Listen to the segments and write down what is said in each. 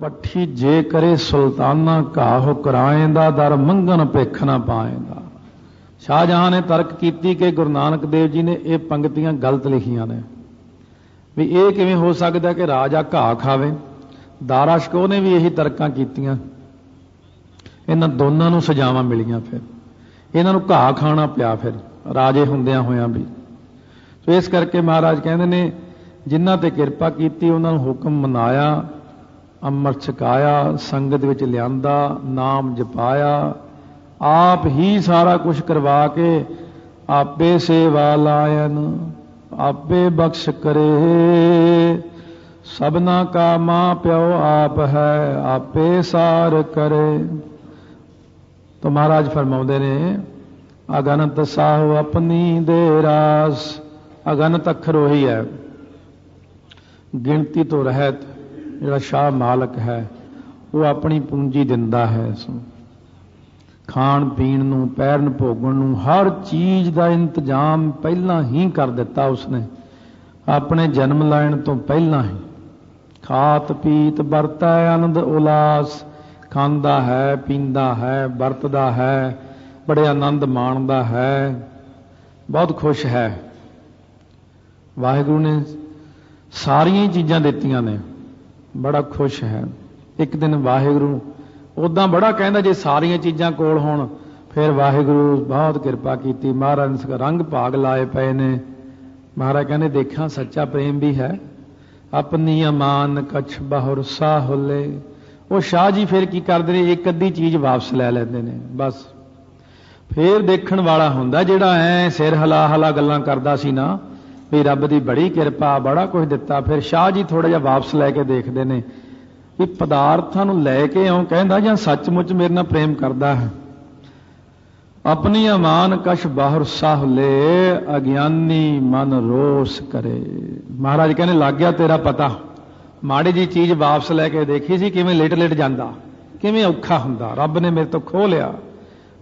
ਪੱਠੀ ਜੇ ਕਰੇ ਸੁਲਤਾਨਾ ਘਾਹ ਕਰਾਏਂਦਾ, ਦਰ ਮੰਗਣ ਭੇਖ ਨਾ ਪਾਏਂਦਾ। ਸ਼ਾਹਜਹਾਨ ਨੇ ਤਰਕ ਕੀਤੀ ਕਿ ਗੁਰੂ ਨਾਨਕ ਦੇਵ ਜੀ ਨੇ ਇਹ ਪੰਕਤੀਆਂ ਗਲਤ ਲਿਖੀਆਂ ਨੇ। ਵੀ ਇਹ ਕਿਵੇਂ ਹੋ ਸਕਦਾ ਕਿ ਰਾਜਾ ਘਾਹ ਖਾਵੇ? ਦਾਰਾਸ਼ਕੋ ਨੇ ਵੀ ਇਹੀ ਤਰਕਾਂ ਕੀਤੀਆਂ। ਇਹਨਾਂ ਦੋਨਾਂ ਨੂੰ ਸਜ਼ਾਵਾਂ ਮਿਲੀਆਂ ਫਿਰ। ਇਹਨਾਂ ਨੂੰ ਘਾਹ ਖਾਣਾ ਪਿਆ ਫਿਰ, ਰਾਜੇ ਹੁੰਦਿਆਂ ਹੋਇਆਂ ਵੀ। ਸੋ ਇਸ ਕਰਕੇ ਮਹਾਰਾਜ ਕਹਿੰਦੇ ਨੇ, ਜਿਨ੍ਹਾਂ ਤੇ ਕਿਰਪਾ ਕੀਤੀ, ਉਹਨਾਂ ਨੂੰ ਹੁਕਮ ਮਨਾਇਆ। ਅੰਮ੍ਰਿਤ ਛਕਾਇਆ, ਸੰਗਤ ਵਿੱਚ ਲਿਆਂਦਾ, ਨਾਮ ਜਪਾਇਆ। ਆਪ ਹੀ ਸਾਰਾ ਕੁਝ ਕਰਵਾ ਕੇ ਆਪੇ ਸੇਵਾ ਲਾਇਨ, ਆਪੇ ਬਖਸ਼ ਕਰੇ। ਸਭਨਾ ਕਾ ਮਾਂ ਪਿਓ ਆਪ ਹੈ, ਆਪੇ ਸਾਰ ਕਰੇ। ਤੋ ਮਹਾਰਾਜ ਫਰਮਾਉਂਦੇ ਨੇ, ਅਗਨਤ ਸਾਹ ਆਪਣੀ ਦੇ ਰਾਸ, ਅਗਨਤ ਅੱਖਰ ਉਹੀ ਹੈ। ਗਿਣਤੀ ਤੋਂ ਰਹਿਤ ਜਿਹੜਾ ਸ਼ਾਹ ਮਾਲਕ ਹੈ, ਉਹ ਆਪਣੀ ਪੂੰਜੀ ਦਿੰਦਾ ਹੈ ਇਸ ਨੂੰ। ਖਾਣ ਪੀਣ ਨੂੰ, ਪੈਰਨ ਭੋਗਣ ਨੂੰ, ਹਰ ਚੀਜ਼ ਦਾ ਇੰਤਜ਼ਾਮ ਪਹਿਲਾਂ ਹੀ ਕਰ ਦਿੱਤਾ ਉਸਨੇ। ਆਪਣੇ ਜਨਮ ਲੈਣ ਤੋਂ ਪਹਿਲਾਂ ਹੀ। ਖਾਤ ਪੀਤ ਵਰਤੈ ਆਨੰਦ ਉਲਾਸ, ਖਾਂਦਾ ਹੈ, ਪੀਂਦਾ ਹੈ, ਵਰਤਦਾ ਹੈ, ਬੜੇ ਆਨੰਦ ਮਾਣਦਾ ਹੈ। ਬਹੁਤ ਖੁਸ਼ ਹੈ। ਵਾਹਿਗੁਰੂ ਨੇ ਸਾਰੀਆਂ ਹੀ ਚੀਜ਼ਾਂ ਦਿੱਤੀਆਂ ਨੇ। ਬੜਾ ਖੁਸ਼ ਹੈ। ਇੱਕ ਦਿਨ ਵਾਹਿਗੁਰੂ ਉਦਾਂ ਬੜਾ ਕਹਿੰਦਾ ਜੇ ਸਾਰੀਆਂ ਚੀਜ਼ਾਂ ਕੋਲ ਹੋਣ, ਫਿਰ ਵਾਹਿਗੁਰੂ ਬਹੁਤ ਕਿਰਪਾ ਕੀਤੀ। ਮਹਾਰਾਜ ਨੇ ਰੰਗ ਭਾਗ ਲਾਏ ਪਏ ਨੇ। ਮਹਾਰਾਜ ਕਹਿੰਦੇ ਦੇਖਾਂ ਸੱਚਾ ਪ੍ਰੇਮ ਵੀ ਹੈ। ਆਪਣੀ ਅਮਾਨ ਕਛ ਬਹੁਰ ਸਾਹੁਲੇ ਉਹ ਸ਼ਾਹ ਜੀ ਫਿਰ ਕੀ ਕਰਦੇ ਨੇ? ਇੱਕ ਅੱਧੀ ਚੀਜ਼ ਵਾਪਸ ਲੈ ਲੈਂਦੇ ਨੇ। ਬਸ। ਫੇਰ ਦੇਖਣ ਵਾਲਾ ਹੁੰਦਾ ਜਿਹੜਾ ਐ ਸਿਰ ਹਲਾ ਹਲਾ ਗੱਲਾਂ ਕਰਦਾ ਸੀ ਨਾ ਵੀ ਰੱਬ ਦੀ ਬੜੀ ਕਿਰਪਾ, ਬੜਾ ਕੁਝ ਦਿੱਤਾ। ਫਿਰ ਸ਼ਾਹ ਜੀ ਥੋੜਾ ਜਿਹਾ ਵਾਪਸ ਲੈ ਕੇ ਦੇਖਦੇ ਨੇ ਵੀ ਪਦਾਰਥਾਂ ਨੂੰ ਲੈ ਕੇ ਆਉਂ ਕਹਿੰਦਾ ਜਾਂ ਸੱਚਮੁੱਚ ਮੇਰੇ ਨਾਲ ਪ੍ਰੇਮ ਕਰਦਾ ਹੈ। ਆਪਣੀ ਅਮਾਨ ਕਸ਼ ਬਾਹਰ ਸਾਹਲੇ ਅਗਿਆਨੀ ਮਨ ਰੋਸ ਕਰੇ। ਮਹਾਰਾਜ ਕਹਿੰਦੇ, ਲੱਗ ਗਿਆ ਤੇਰਾ ਪਤਾ। ਮਾੜੀ ਜੀ ਚੀਜ਼ ਵਾਪਸ ਲੈ ਕੇ ਦੇਖੀ ਸੀ, ਕਿਵੇਂ ਲੇਟ ਲੇਟ ਜਾਂਦਾ, ਕਿਵੇਂ ਔਖਾ ਹੁੰਦਾ। ਰੱਬ ਨੇ ਮੇਰੇ ਤੋਂ ਖੋਹ ਲਿਆ।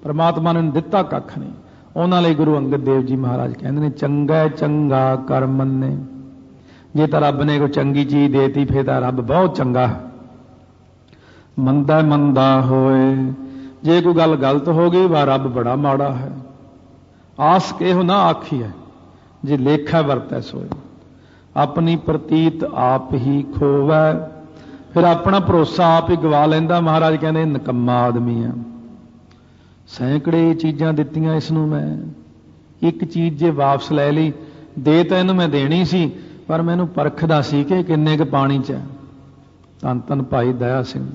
ਪਰਮਾਤਮਾ ਨੇ ਦਿੱਤਾ ਕੱਖ ਨਹੀਂ। ਉਹਨਾਂ ਲਈ ਗੁਰੂ ਅੰਗਦ ਦੇਵ ਜੀ ਮਹਾਰਾਜ ਕਹਿੰਦੇ ਨੇ, ਚੰਗਾ ਚੰਗਾ ਕਰ ਮੰਨੇ। ਜੇ ਤਾਂ ਰੱਬ ਨੇ ਕੋਈ ਚੰਗੀ ਚੀਜ਼ ਦੇਤੀ, ਫੇਰ ਤਾਂ ਰੱਬ ਬਹੁਤ ਚੰਗਾ। ਹੈ ਮੰਦਾ ਮੰਦਾ ਹੋਏ। ਜੇ ਕੋਈ ਗੱਲ ਗਲਤ ਹੋ ਗਈ, ਵਾ ਰੱਬ ਬੜਾ ਮਾੜਾ ਹੈ। ਆਸ ਕਿਹੋ ਨਾ ਆਖੀ ਹੈ, ਜੇ ਲੇਖਾ ਵਰਤੈ ਸੋਏ। ਆਪਣੀ ਪ੍ਰਤੀਤ ਆਪ ਹੀ ਖੋਵੈ, ਫਿਰ ਆਪਣਾ ਭਰੋਸਾ ਆਪ ਹੀ ਗਵਾ ਲੈਂਦਾ। ਮਹਾਰਾਜ ਕਹਿੰਦੇ, ਨਕਮਾ ਆਦਮੀ ਆ ਸੈਂਕੜੇ ਚੀਜ਼ਾਂ ਦਿੱਤੀਆਂ ਇਸ ਨੂੰ ਮੈਂ। ਇੱਕ ਚੀਜ਼ ਜੇ ਵਾਪਸ ਲੈ ਲਈ, ਦੇ ਤਾਂ ਇਹਨੂੰ ਮੈਂ ਦੇਣੀ ਸੀ, ਪਰ ਮੈਨੂੰ ਪਰਖਦਾ ਸੀ ਕਿ ਕਿੰਨੇ ਕੁ ਪਾਣੀ 'ਚ ਹੈ। ਤਨ ਤਨ ਭਾਈ ਦਇਆ ਸਿੰਘ।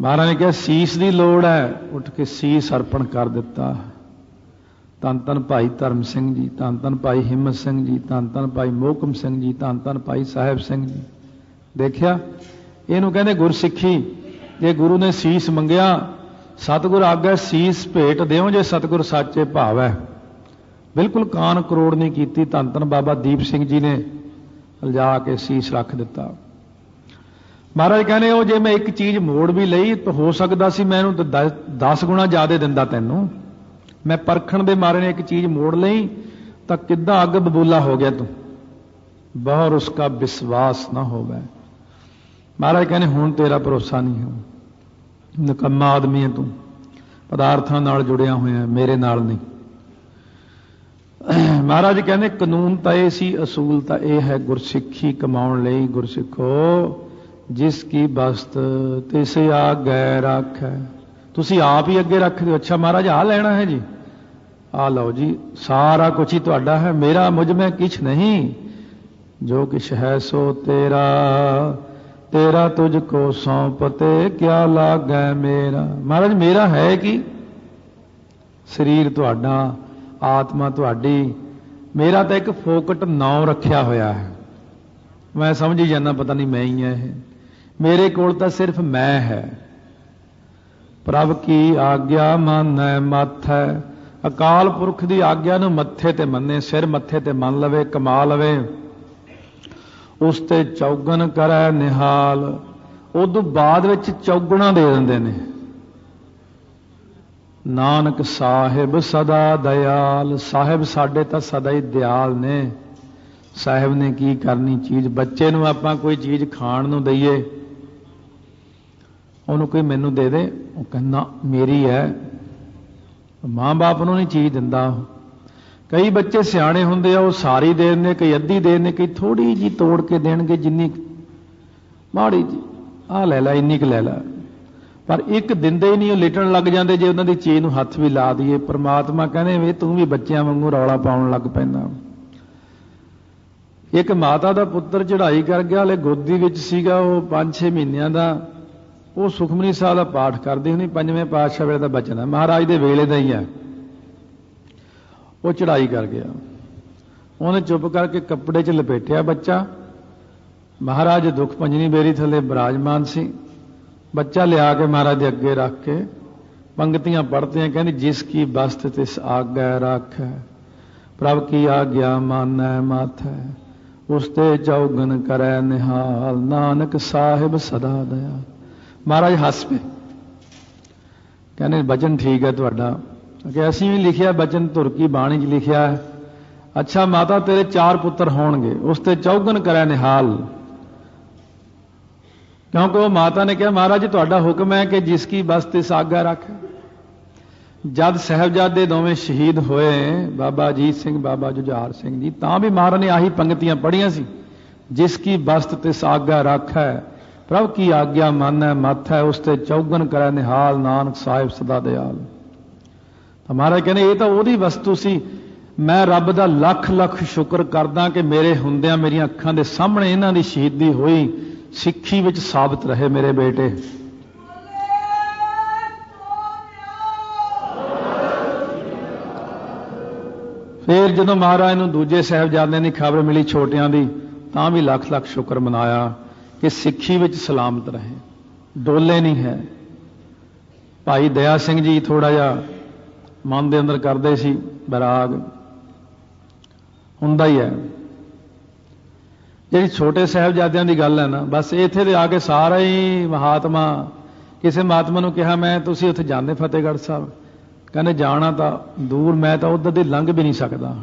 ਮਹਾਰਾਜ ਨੇ ਕਿਹਾ, ਸੀਸ ਦੀ ਲੋੜ ਹੈ, ਉੱਠ ਕੇ ਸੀਸ ਅਰਪਣ ਕਰ ਦਿੱਤਾ। ਤਨ ਤਨ ਭਾਈ ਧਰਮ ਸਿੰਘ ਜੀ ਤਨ ਤਨ ਭਾਈ ਹਿੰਮਤ ਸਿੰਘ ਜੀ ਤਨ ਤਨ ਭਾਈ ਮੋਹਕਮ ਸਿੰਘ ਜੀ ਤਨ ਤਨ ਭਾਈ ਸਾਹਿਬ ਸਿੰਘ ਜੀ। ਦੇਖਿਆ, ਇਹਨੂੰ ਕਹਿੰਦੇ ਗੁਰਸਿੱਖੀ। ਜੇ ਗੁਰੂ ਨੇ ਸੀਸ ਮੰਗਿਆ ਸਤਿਗੁਰ ਆਗੇ ਸੀਸ ਭੇਟ ਦਿਓ ਜੇ ਸਤਿਗੁਰ ਸੱਚੇ ਭਾਵ। ਹੈ ਬਿਲਕੁਲ ਕਾਨ ਕਰੋੜ ਨਹੀਂ ਕੀਤੀ, ਧੰਨ ਧੰਨ ਬਾਬਾ ਦੀਪ ਸਿੰਘ ਜੀ ਨੇ ਲਿਜਾ ਕੇ ਸੀਸ ਰੱਖ ਦਿੱਤਾ। ਮਹਾਰਾਜ ਕਹਿੰਦੇ, ਉਹ ਜੇ ਮੈਂ ਇੱਕ ਚੀਜ਼ ਮੋੜ ਵੀ ਲਈ, ਤਾਂ ਹੋ ਸਕਦਾ ਸੀ ਮੈਂ ਇਹਨੂੰ 10 ਗੁਣਾ ਜ਼ਿਆਦਾ ਦਿੰਦਾ ਤੈਨੂੰ। ਮੈਂ ਪਰਖਣ ਦੇ ਮਾਰੇ ਨੇ ਇੱਕ ਚੀਜ਼ ਮੋੜ ਲਈ, ਤਾਂ ਕਿੱਦਾਂ ਅੱਗ ਬਬੂਲਾ ਹੋ ਗਿਆ ਤੂੰ? ਬਹੁਰ ਉਸਕਾ ਵਿਸ਼ਵਾਸ ਨਾ ਹੋਵੇ। ਮਹਾਰਾਜ ਕਹਿੰਦੇ, ਹੁਣ ਤੇਰਾ ਭਰੋਸਾ ਨਹੀਂ ਹੈ ਨਕਮਾ ਆਦਮੀ ਹੈ ਤੂੰ। ਪਦਾਰਥਾਂ ਨਾਲ ਜੁੜਿਆ ਹੋਇਆ ਮੇਰੇ ਨਾਲ ਨਹੀਂ। ਮਹਾਰਾਜ ਕਹਿੰਦੇ, ਕਾਨੂੰਨ ਤਾਂ ਇਹ ਸੀ, ਅਸੂਲ ਤਾਂ ਇਹ ਹੈ, ਗੁਰਸਿੱਖੀ ਕਮਾਉਣ ਲਈ ਗੁਰਸਿੱਖੋ, ਜਿਸ ਕੀ ਬਸਤ ਤਿਸ ਆਗੈ ਰੱਖੈ ਤੁਸੀਂ ਆਪ ਹੀ ਅੱਗੇ ਰੱਖ ਦਿਓ। ਅੱਛਾ ਮਹਾਰਾਜ ਆ ਲੈਣਾ ਹੈ ਜੀ? ਆ ਲਓ ਜੀ, ਸਾਰਾ ਕੁਝ ਹੀ ਤੁਹਾਡਾ ਹੈ। ਮੇਰਾ ਮੁਝ ਮੈਂ ਕਿਛ ਨਹੀਂ। ਜੋ ਕਿਛ ਹੈ ਸੋ ਤੇਰਾ। ਤੇਰਾ ਤੁਝ ਕੋ ਸੌਂਪਤੇ ਕਿਆ ਲਾਗੈ ਮੇਰਾ? ਮਹਾਰਾਜ, ਮੇਰਾ ਹੈ ਕੀ? ਸਰੀਰ ਤੁਹਾਡਾ, ਆਤਮਾ ਤੁਹਾਡੀ, ਮੇਰਾ ਤਾਂ ਇੱਕ ਫੋਕਟ ਨਾਉ ਰੱਖਿਆ ਹੋਇਆ ਹੈ। ਮੈਂ ਸਮਝੀ ਜਾਂਦਾ, ਪਤਾ ਨਹੀਂ ਮੈਂ ਹੀ ਆ ਇਹ। ਮੇਰੇ ਕੋਲ ਤਾਂ ਸਿਰਫ ਮੈਂ ਹੈ। ਪ੍ਰਭ ਕੀ ਆਗਿਆ ਮੰਨੈ ਮੱਥੈ? ਅਕਾਲ ਪੁਰਖ ਦੀ ਆਗਿਆ ਨੂੰ ਮੱਥੇ ਤੇ ਮੰਨੇ, ਸਿਰ ਮੱਥੇ ਤੇ ਮੰਨ ਲਵੇ, ਕਮਾ ਲਵੇ। ਉਸ ਤੇ ਚੌਗਣ ਕਰੈ ਨਿਹਾਲ। ਉਦੋਂ ਬਾਅਦ ਵਿੱਚ ਚੌਗਣਾ ਦੇ ਦਿੰਦੇ ਨੇ। ਨਾਨਕ ਸਾਹਿਬ ਸਦਾ ਦਇਆਲ, ਸਾਹਿਬ ਸਾਡੇ ਤਾਂ ਸਦਾ ਹੀ ਦਿਆਲ ਨੇ। ਸਾਹਿਬ ਨੇ ਕੀ ਕਰਨੀ ਚੀਜ਼? ਬੱਚੇ ਨੂੰ ਆਪਾਂ ਕੋਈ ਚੀਜ਼ ਖਾਣ ਨੂੰ ਦਈਏ। ਉਹਨੂੰ ਕੋਈ ਮੈਨੂੰ ਦੇ ਦੇ। ਉਹ ਕਹਿੰਦਾ, ਮੇਰੀ ਹੈ। ਮਾਂ-ਬਾਪ ਨੂੰ ਨਹੀਂ ਚੀਜ਼ ਦਿੰਦਾ ਉਹ। ਕਈ ਬੱਚੇ ਸਿਆਣੇ ਹੁੰਦੇ ਆ, ਉਹ ਸਾਰੀ ਦੇ ਦਿੰਦੇ ਕਈ ਅੱਧੀ ਦੇ ਦਿੰਦੇ ਕਈ ਥੋੜੀ ਜੀ ਤੋੜ ਕੇ ਦੇਣਗੇ ਜਿੰਨੀ ਕੁ- ਮਾੜੀ ਜੀ ਆ ਲੈ ਲੈ, ਇੰਨੀ ਕੁ ਲੈ ਲੈ। ਪਰ ਇੱਕ ਦਿੰਦੇ ਹੀ ਨਹੀਂ, ਉਹ ਲਿਟਣ ਲੱਗ ਜਾਂਦੇ ਜੇ ਉਹਨਾਂ ਦੀ ਚੀਜ਼ ਨੂੰ ਹੱਥ ਵੀ ਲਾ ਦਈਏ। ਪ੍ਰਮਾਤਮਾ ਕਹਿੰਦੇ ਵੇ ਤੂੰ ਵੀ ਬੱਚਿਆਂ ਵਾਂਗੂ ਰੌਲਾ ਪਾਉਣ ਲੱਗ ਪੈਂਦਾ। ਇੱਕ ਮਾਤਾ ਦਾ ਪੁੱਤਰ ਚੜ੍ਹਾਈ ਕਰ ਗਿਆ, ਹਲੇ ਗੋਦੀ ਵਿੱਚ ਸੀਗਾ, ਉਹ 5-6 ਮਹੀਨਿਆਂ ਦਾ। ਉਹ ਸੁਖਮਨੀ ਸਾਹਿਬ ਦਾ ਪਾਠ ਕਰਦੀ ਹੁੰਦੀ, ਪੰਜਵੇਂ ਪਾਤਸ਼ਾਹ ਵੇਲੇ ਦਾ ਬਚਨ ਹੈ। ਮਹਾਰਾਜ ਦੇ ਵੇਲੇ ਦਾ ਹੀ ਹੈ। ਉਹ ਚੜ੍ਹਾਈ ਕਰ ਗਿਆ ਉਹਨੇ ਚੁੱਪ ਕਰਕੇ ਕੱਪੜੇ 'ਚ ਲਪੇਟਿਆ ਬੱਚਾ ਮਹਾਰਾਜ ਦੁੱਖ ਪੰਜਨੀ ਬੇਰੀ ਥੱਲੇ ਬਿਰਾਜਮਾਨ ਸੀ ਬੱਚਾ ਲਿਆ ਕੇ ਮਹਾਰਾਜ ਦੇ ਅੱਗੇ ਰੱਖ ਕੇ ਪੰਕਤੀਆਂ ਪੜ੍ਹਦੇ ਆ ਕਹਿੰਦੀ ਜਿਸ ਕੀ ਬਸਤ ਤਿਸ ਆਗੈ ਰੱਖੈ ਪ੍ਰਭ ਕੀ ਆਗਿਆ ਮਾਨੈ ਮਾਥੈ ਉਸ ਤੇ ਚੌਗਨ ਕਰੈ ਨਿਹਾਲ ਨਾਨਕ ਸਾਹਿਬ ਸਦਾ ਦਇਆ ਮਹਾਰਾਜ ਹੱਸ ਪਏ ਕਹਿੰਦੇ ਬਚਨ ਠੀਕ ਹੈ ਤੁਹਾਡਾ ਕਿ ਅਸੀਂ ਵੀ ਲਿਖਿਆ, ਬਚਨ ਤੁਰਕੀ ਬਾਣੀ 'ਚ ਲਿਖਿਆ ਹੈ। ਅੱਛਾ, ਮਾਤਾ, ਤੇਰੇ ਚਾਰ ਪੁੱਤਰ ਹੋਣਗੇ, ਉਸ ਤੇ ਚੌਗਨ ਕਰੈ ਨਿਹਾਲ। ਕਿਉਂਕਿ ਉਹ ਮਾਤਾ ਨੇ ਕਿਹਾ, ਮਹਾਰਾਜ, ਤੁਹਾਡਾ ਹੁਕਮ ਹੈ ਕਿ ਜਿਸ ਕੀ ਬਸਤੇ ਸਾਗਾ ਰੱਖ। ਜਦ ਸਹਿਬਜ਼ਾਦੇ ਦੋਵੇਂ ਸ਼ਹੀਦ ਹੋਏ, ਬਾਬਾ ਅਜੀਤ ਸਿੰਘ, ਬਾਬਾ ਜੁਝਾਰ ਸਿੰਘ ਜੀ, ਤਾਂ ਵੀ ਮਹਾਰਾਜ ਨੇ ਆਹੀ ਪੰਕਤੀਆਂ ਪੜ੍ਹੀਆਂ ਸੀ, ਜਿਸ ਕੀ ਬਸਤ ਤੇ ਸਾਗਾ ਰੱਖੈ ਪ੍ਰਭ ਕੀ ਆਗਿਆ ਮਾਨੈ, ਮਾਥੈ ਉਸ ਤੇ ਚੌਗਨ ਕਰੈ ਨਿਹਾਲ, ਨਾਨਕ ਸਾਹਿਬ ਸਦਾ ਦਿਆਲ। ਮਹਾਰਾਜ ਕਹਿੰਦੇ, ਇਹ ਤਾਂ ਉਹਦੀ ਵਸਤੂ ਸੀ। ਮੈਂ ਰੱਬ ਦਾ ਲੱਖ ਲੱਖ ਸ਼ੁਕਰ ਕਰਦਾ ਕਿ ਮੇਰੇ ਹੁੰਦਿਆਂ ਮੇਰੀਆਂ ਅੱਖਾਂ ਦੇ ਸਾਹਮਣੇ ਇਹਨਾਂ ਦੀ ਸ਼ਹੀਦੀ ਹੋਈ। ਸਿੱਖੀ ਵਿੱਚ ਸਾਬਤ ਰਹੇ ਮੇਰੇ ਬੇਟੇ। ਫਿਰ ਜਦੋਂ ਮਹਾਰਾਜ ਨੂੰ ਦੂਜੇ ਸਾਹਿਬਜ਼ਾਦਿਆਂ ਦੀ ਖਬਰ ਮਿਲੀ ਛੋਟਿਆਂ ਦੀ, ਤਾਂ ਵੀ ਲੱਖ ਲੱਖ ਸ਼ੁਕਰ ਮਨਾਇਆ ਕਿ ਸਿੱਖੀ ਵਿੱਚ ਸਲਾਮਤ ਰਹੇ। ਡੋਲੇ ਨਹੀਂ ਹੈ। ਭਾਈ ਦਇਆ ਸਿੰਘ ਜੀ ਥੋੜਾ ਜਿਹਾ ਮਨ ਦੇ ਅੰਦਰ ਕਰਦੇ ਸੀ ਬੈਰਾਗ ਹੁੰਦਾ ਹੀ ਹੈ। ਜਿਹੜੀ ਛੋਟੇ ਸਾਹਿਬਜ਼ਾਦਿਆਂ ਦੀ ਗੱਲ ਹੈ ਨਾ, ਬਸ ਇੱਥੇ ਦੇ ਆ ਕੇ ਸਾਰਾ ਹੀ ਮਹਾਤਮਾ, ਕਿਸੇ ਮਹਾਤਮਾ ਨੂੰ ਕਿਹਾ, ਮੈਂ, ਤੁਸੀਂ ਉੱਥੇ ਜਾਂਦੇ ਫਤਿਹਗੜ੍ਹ ਸਾਹਿਬ। ਕਹਿੰਦੇ, ਜਾਣਾ ਤਾਂ ਦੂਰ, ਮੈਂ ਤਾਂ ਉਧਰ ਦੀ ਲੰਘ ਵੀ ਨਹੀਂ ਸਕਦਾ।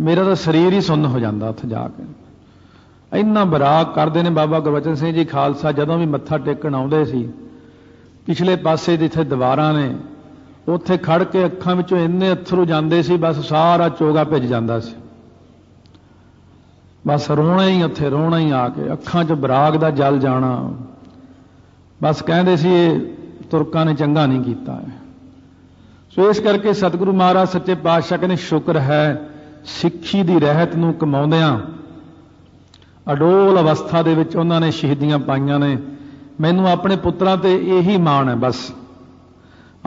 ਮੇਰਾ ਤਾਂ ਸਰੀਰ ਹੀ ਸੁੰਨ ਹੋ ਜਾਂਦਾ ਉੱਥੇ ਜਾ ਕੇ। ਇੰਨਾ ਬਰਾਗ ਕਰਦੇ ਨੇ ਬਾਬਾ ਗੁਰਬਚਨ ਸਿੰਘ ਜੀ ਖਾਲਸਾ, ਜਦੋਂ ਵੀ ਮੱਥਾ ਟੇਕਣ ਆਉਂਦੇ ਸੀ, ਪਿਛਲੇ ਪਾਸੇ ਜਿੱਥੇ ਦੀਵਾਰਾਂ ਨੇ ਉੱਥੇ ਖੜ ਕੇ ਅੱਖਾਂ ਵਿੱਚੋਂ ਇੰਨੇ ਅਥਰੂ ਜਾਂਦੇ ਸੀ, ਬਸ ਸਾਰਾ ਚੋਗਾ ਭਿੱਜ ਜਾਂਦਾ ਸੀ। ਬਸ ਰੋਣਾ ਹੀ ਉੱਥੇ, ਰੋਣਾ ਹੀ ਆ ਕੇ ਅੱਖਾਂ 'ਚ ਬਰਾਗ ਦਾ ਜਲ ਜਾਣਾ। ਬਸ ਕਹਿੰਦੇ ਸੀ, ਇਹ ਤੁਰਕਾਂ ਨੇ ਚੰਗਾ ਨਹੀਂ ਕੀਤਾ ਸੋ ਇਸ ਕਰਕੇ ਸਤਿਗੁਰੂ ਮਹਾਰਾਜ, ਸੱਚੇ ਪਾਤਸ਼ਾਹ ਕਹਿੰਦੇ, ਸ਼ੁਕਰ ਹੈ, ਸਿੱਖੀ ਦੀ ਰਹਿਤ ਨੂੰ ਕਮਾਉਂਦਿਆਂ ਅਡੋਲ ਅਵਸਥਾ ਦੇ ਵਿੱਚ ਉਹਨਾਂ ਨੇ ਸ਼ਹੀਦੀਆਂ ਪਾਈਆਂ ਨੇ। ਮੈਨੂੰ ਆਪਣੇ ਪੁੱਤਰਾਂ ਤੇ ਇਹੀ ਮਾਣ ਹੈ, ਬਸ।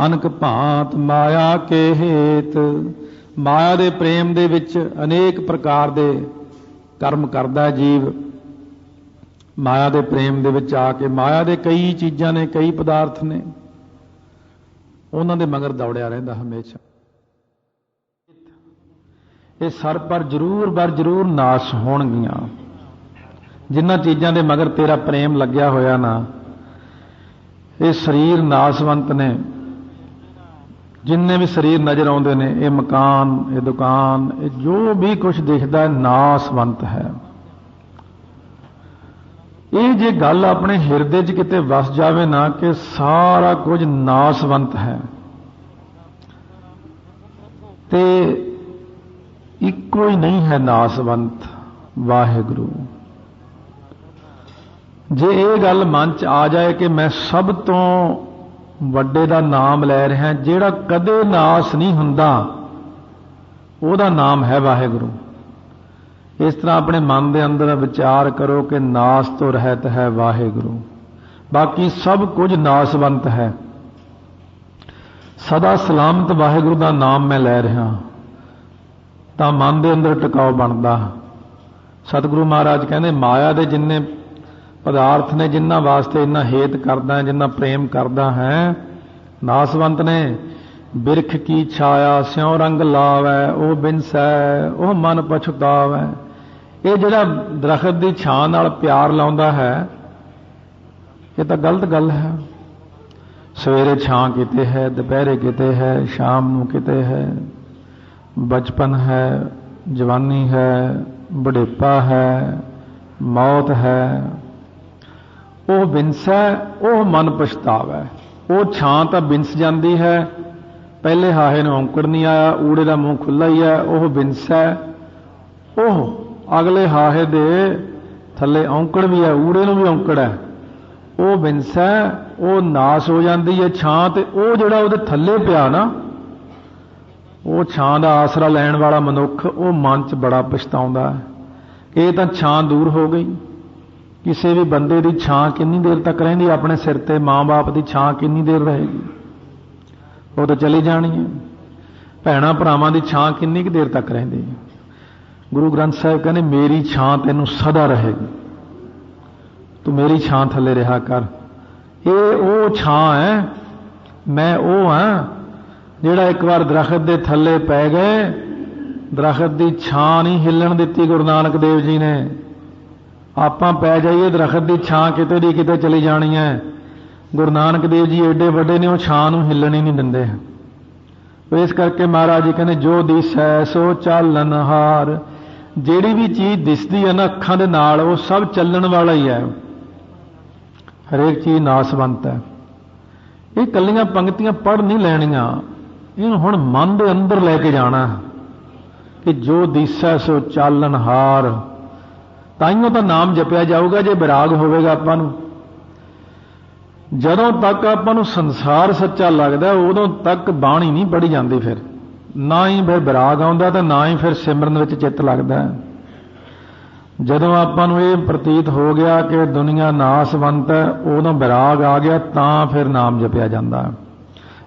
ਅਨਕ ਭਾਂਤ ਮਾਇਆ ਕੇ ਹੇਤ। ਮਾਇਆ ਦੇ ਪ੍ਰੇਮ ਦੇ ਵਿੱਚ ਅਨੇਕ ਪ੍ਰਕਾਰ ਦੇ ਕਰਮ ਕਰਦਾ ਜੀਵ। ਮਾਇਆ ਦੇ ਪ੍ਰੇਮ ਦੇ ਵਿੱਚ ਆ ਕੇ ਮਾਇਆ ਦੇ ਕਈ ਚੀਜ਼ਾਂ ਨੇ, ਕਈ ਪਦਾਰਥ ਨੇ। ਉਹਨਾਂ ਦੇ ਮਗਰ ਦੌੜਿਆ ਰਹਿੰਦਾ ਹਮੇਸ਼ਾ। ਇਹ ਸਰ ਪਰ ਜ਼ਰੂਰ ਬਰ ਜ਼ਰੂਰ ਨਾਸ਼ ਹੋਣਗੀਆਂ। ਜਿਨ੍ਹਾਂ ਚੀਜ਼ਾਂ ਦੇ ਮਗਰ ਤੇਰਾ ਪ੍ਰੇਮ ਲੱਗਿਆ ਹੋਇਆ ਨਾ, ਇਹ ਸਰੀਰ ਨਾਸਵੰਤ ਨੇ। ਜਿੰਨੇ ਵੀ ਸਰੀਰ ਨਜ਼ਰ ਆਉਂਦੇ ਨੇ, ਇਹ ਮਕਾਨ, ਇਹ ਦੁਕਾਨ, ਇਹ ਜੋ ਵੀ ਕੁਝ ਦਿਖਦਾ ਹੈ, ਨਾਸਵੰਤ ਹੈ। ਇਹ ਜੇ ਗੱਲ ਆਪਣੇ ਹਿਰਦੇ 'ਚ ਕਿਤੇ ਵਸ ਜਾਵੇ ਨਾ ਕਿ ਸਾਰਾ ਕੁਝ ਨਾਸਵੰਤ ਹੈ। ਤੇ ਇੱਕੋ ਹੀ ਨਹੀਂ ਹੈ ਨਾਸਵੰਤ, ਵਾਹਿਗੁਰੂ। ਜੇ ਇਹ ਗੱਲ ਮਨ 'ਚ ਆ ਜਾਏ ਕਿ ਮੈਂ ਸਭ ਤੋਂ ਵੱਡੇ ਦਾ ਨਾਮ ਲੈ ਰਿਹਾ, ਜਿਹੜਾ ਕਦੇ ਨਾਸ ਨਹੀਂ ਹੁੰਦਾ, ਉਹਦਾ ਨਾਮ ਹੈ ਵਾਹਿਗੁਰੂ। ਇਸ ਤਰ੍ਹਾਂ ਆਪਣੇ ਮਨ ਦੇ ਅੰਦਰ ਵਿਚਾਰ ਕਰੋ ਕਿ ਨਾਸ ਤੋਂ ਰਹਿਤ ਹੈ ਵਾਹਿਗੁਰੂ। ਬਾਕੀ ਸਭ ਕੁਝ ਨਾਸਵੰਤ ਹੈ। ਸਦਾ ਸਲਾਮਤ ਵਾਹਿਗੁਰੂ ਦਾ ਨਾਮ ਮੈਂ ਲੈ ਰਿਹਾ। ਤਾਂ ਮਨ ਦੇ ਅੰਦਰ ਟਿਕਾਉ ਬਣਦਾ। ਸਤਿਗੁਰੂ ਮਹਾਰਾਜ ਕਹਿੰਦੇ, ਮਾਇਆ ਦੇ ਜਿੰਨੇ ਪਦਾਰਥ ਨੇ ਜਿਨ੍ਹਾਂ ਵਾਸਤੇ ਇੰਨਾ ਹੇਤ ਕਰਦਾ, ਜਿੰਨਾ ਪ੍ਰੇਮ ਕਰਦਾ ਹੈ, ਨਾਸਵੰਤ ਨੇ, ਬਿਰਖ ਕੀ ਛਾਇਆ, ਸਿਉ ਰੰਗ ਲਾਵੈ, ਉਹ ਬਿਨਸੈ ਉਹ ਮਨ ਪਛਤਾਵੈ। ਇਹ ਜਿਹੜਾ ਦਰਖਤ ਦੀ ਛਾਂ ਨਾਲ ਪਿਆਰ ਲਾਉਂਦਾ ਹੈ, ਇਹ ਤਾਂ ਗਲਤ ਗੱਲ ਹੈ। ਸਵੇਰੇ ਛਾਂ ਕਿਤੇ ਹੈ, ਦੁਪਹਿਰੇ ਕਿਤੇ ਹੈ, ਸ਼ਾਮ ਨੂੰ ਕਿਤੇ ਹੈ। ਬਚਪਨ ਹੈ, ਜਵਾਨੀ ਹੈ, ਬੁਢੇਪਾ ਹੈ, ਮੌਤ ਹੈ। ਉਹ ਬਿੰਸੈ ਉਹ ਮਨ ਪਛਤਾਵੈ ਉਹ ਛਾਂ ਤਾਂ ਵਿੰਸ ਜਾਂਦੀ ਹੈ। ਪਹਿਲੇ ਹਾਹੇ ਨੂੰ ਔਂਕੜ ਨਹੀਂ ਆਇਆ, ਊੜੇ ਦਾ ਮੂੰਹ ਖੁੱਲਾ ਹੀ ਹੈ, ਉਹ ਬਿੰਸੈ ਉਹ ਅਗਲੇ ਹਾਹੇ ਦੇ ਥੱਲੇ ਔਂਕੜ ਵੀ ਹੈ, ਊੜੇ ਨੂੰ ਵੀ ਔਂਕੜ ਹੈ। ਉਹ ਬਿੰਸੈ ਉਹ ਨਾਸ ਹੋ ਜਾਂਦੀ ਹੈ ਛਾਂ ਤੇ ਉਹ ਜਿਹੜਾ ਉਹਦੇ ਥੱਲੇ ਪਿਆ ਨਾ, ਉਹ ਛਾਂ ਦਾ ਆਸਰਾ ਲੈਣ ਵਾਲਾ ਮਨੁੱਖ ਉਹ ਮਨ 'ਚ ਬੜਾ ਪਛਤਾਉਂਦਾ ਹੈ। ਇਹ ਤਾਂ ਛਾਂ ਦੂਰ ਹੋ ਗਈ। ਕਿਸੇ ਵੀ ਬੰਦੇ ਦੀ ਛਾਂ ਕਿੰਨੀ ਦੇਰ ਤੱਕ ਰਹਿੰਦੀ ਆਪਣੇ ਸਿਰ ਤੇ ਮਾਂ-ਬਾਪ ਦੀ ਛਾਂ ਕਿੰਨੀ ਦੇਰ ਰਹੇਗੀ? ਉਹ ਤਾਂ ਚਲੀ ਜਾਣੀ ਹੈ। ਭੈਣਾ ਭਰਾਵਾਂ ਦੀ ਛਾਂ ਕਿੰਨੀ ਕੁ ਦੇਰ ਤੱਕ ਰਹਿੰਦੀ ਹੈ? ਗੁਰੂ ਗ੍ਰੰਥ ਸਾਹਿਬ ਕਹਿੰਦੇ, ਮੇਰੀ ਛਾਂ ਤੈਨੂੰ ਸਦਾ ਰਹੇਗੀ। ਤੂੰ ਮੇਰੀ ਛਾਂ ਥੱਲੇ ਰਿਹਾ ਕਰ। ਇਹ ਉਹ ਛਾਂ ਹੈ, ਮੈਂ ਉਹ ਹਾਂ, ਜਿਹੜਾ ਇੱਕ ਵਾਰ ਦਰਖਤ ਦੇ ਥੱਲੇ ਪੈ ਗਏ, ਦਰਖਤ ਦੀ ਛਾਂ ਨਹੀਂ ਹਿੱਲਣ ਦਿੱਤੀ ਗੁਰੂ ਨਾਨਕ ਦੇਵ ਜੀ ਨੇ। ਆਪਾਂ ਪੈ ਜਾਈਏ ਦਰਖਤ ਦੀ ਛਾਂ ਕਿਤੇ ਦੀ ਕਿਤੇ ਚਲੀ ਜਾਣੀ ਹੈ ਗੁਰੂ ਨਾਨਕ ਦੇਵ ਜੀ ਏਡੇ ਵੱਡੇ ਨੇ, ਉਹ ਛਾਂ ਨੂੰ ਹਿੱਲਣ ਹੀ ਨਹੀਂ ਦਿੰਦੇ। ਇਸ ਕਰਕੇ ਮਹਾਰਾਜ ਜੀ ਕਹਿੰਦੇ, ਜੋ ਦਿਸੈ ਸੋ ਚੱਲਨ ਹਾਰ। ਜਿਹੜੀ ਵੀ ਚੀਜ਼ ਦਿਸਦੀ ਹੈ ਨਾ ਅੱਖਾਂ ਦੇ ਨਾਲ, ਉਹ ਸਭ ਚੱਲਣ ਵਾਲਾ ਹੀ ਹੈ ਹਰੇਕ ਚੀਜ਼ ਨਾਸਵੰਤ ਹੈ ਇਹ ਕੱਲੀਆਂ ਪੰਕਤੀਆਂ ਪੜ੍ਹ ਨਹੀਂ ਲੈਣੀਆਂ। ਇਹਨੂੰ ਹੁਣ ਮਨ ਦੇ ਅੰਦਰ ਲੈ ਕੇ ਜਾਣਾ। ਕਿ ਜੋ ਦਿਸੈ ਸੋ ਚਾਲਨ ਹਾਰ। ਤਾਈਓ ਤਾਂ ਨਾਮ ਜਪਿਆ ਜਾਊਗਾ, ਜੇ ਵਿਰਾਗ ਹੋਵੇਗਾ ਆਪਾਂ ਨੂੰ। ਜਦੋਂ ਤੱਕ ਆਪਾਂ ਨੂੰ ਸੰਸਾਰ ਸੱਚਾ ਲੱਗਦਾ, ਉਦੋਂ ਤੱਕ ਬਾਣੀ ਨਹੀਂ ਪੜੀ ਜਾਂਦੀ ਫਿਰ। ਨਾ ਹੀ ਫਿਰ ਵਿਰਾਗ ਆਉਂਦਾ ਤਾਂ ਨਾ ਹੀ ਫਿਰ ਸਿਮਰਨ ਵਿੱਚ ਚਿੱਤ ਲੱਗਦਾ। ਜਦੋਂ ਆਪਾਂ ਨੂੰ ਇਹ ਪ੍ਰਤੀਤ ਹੋ ਗਿਆ ਕਿ ਦੁਨੀਆ ਨਾਸਵੰਤ ਹੈ, ਉਦੋਂ ਵਿਰਾਗ ਆ ਗਿਆ, ਤਾਂ ਫਿਰ ਨਾਮ ਜਪਿਆ ਜਾਂਦਾ।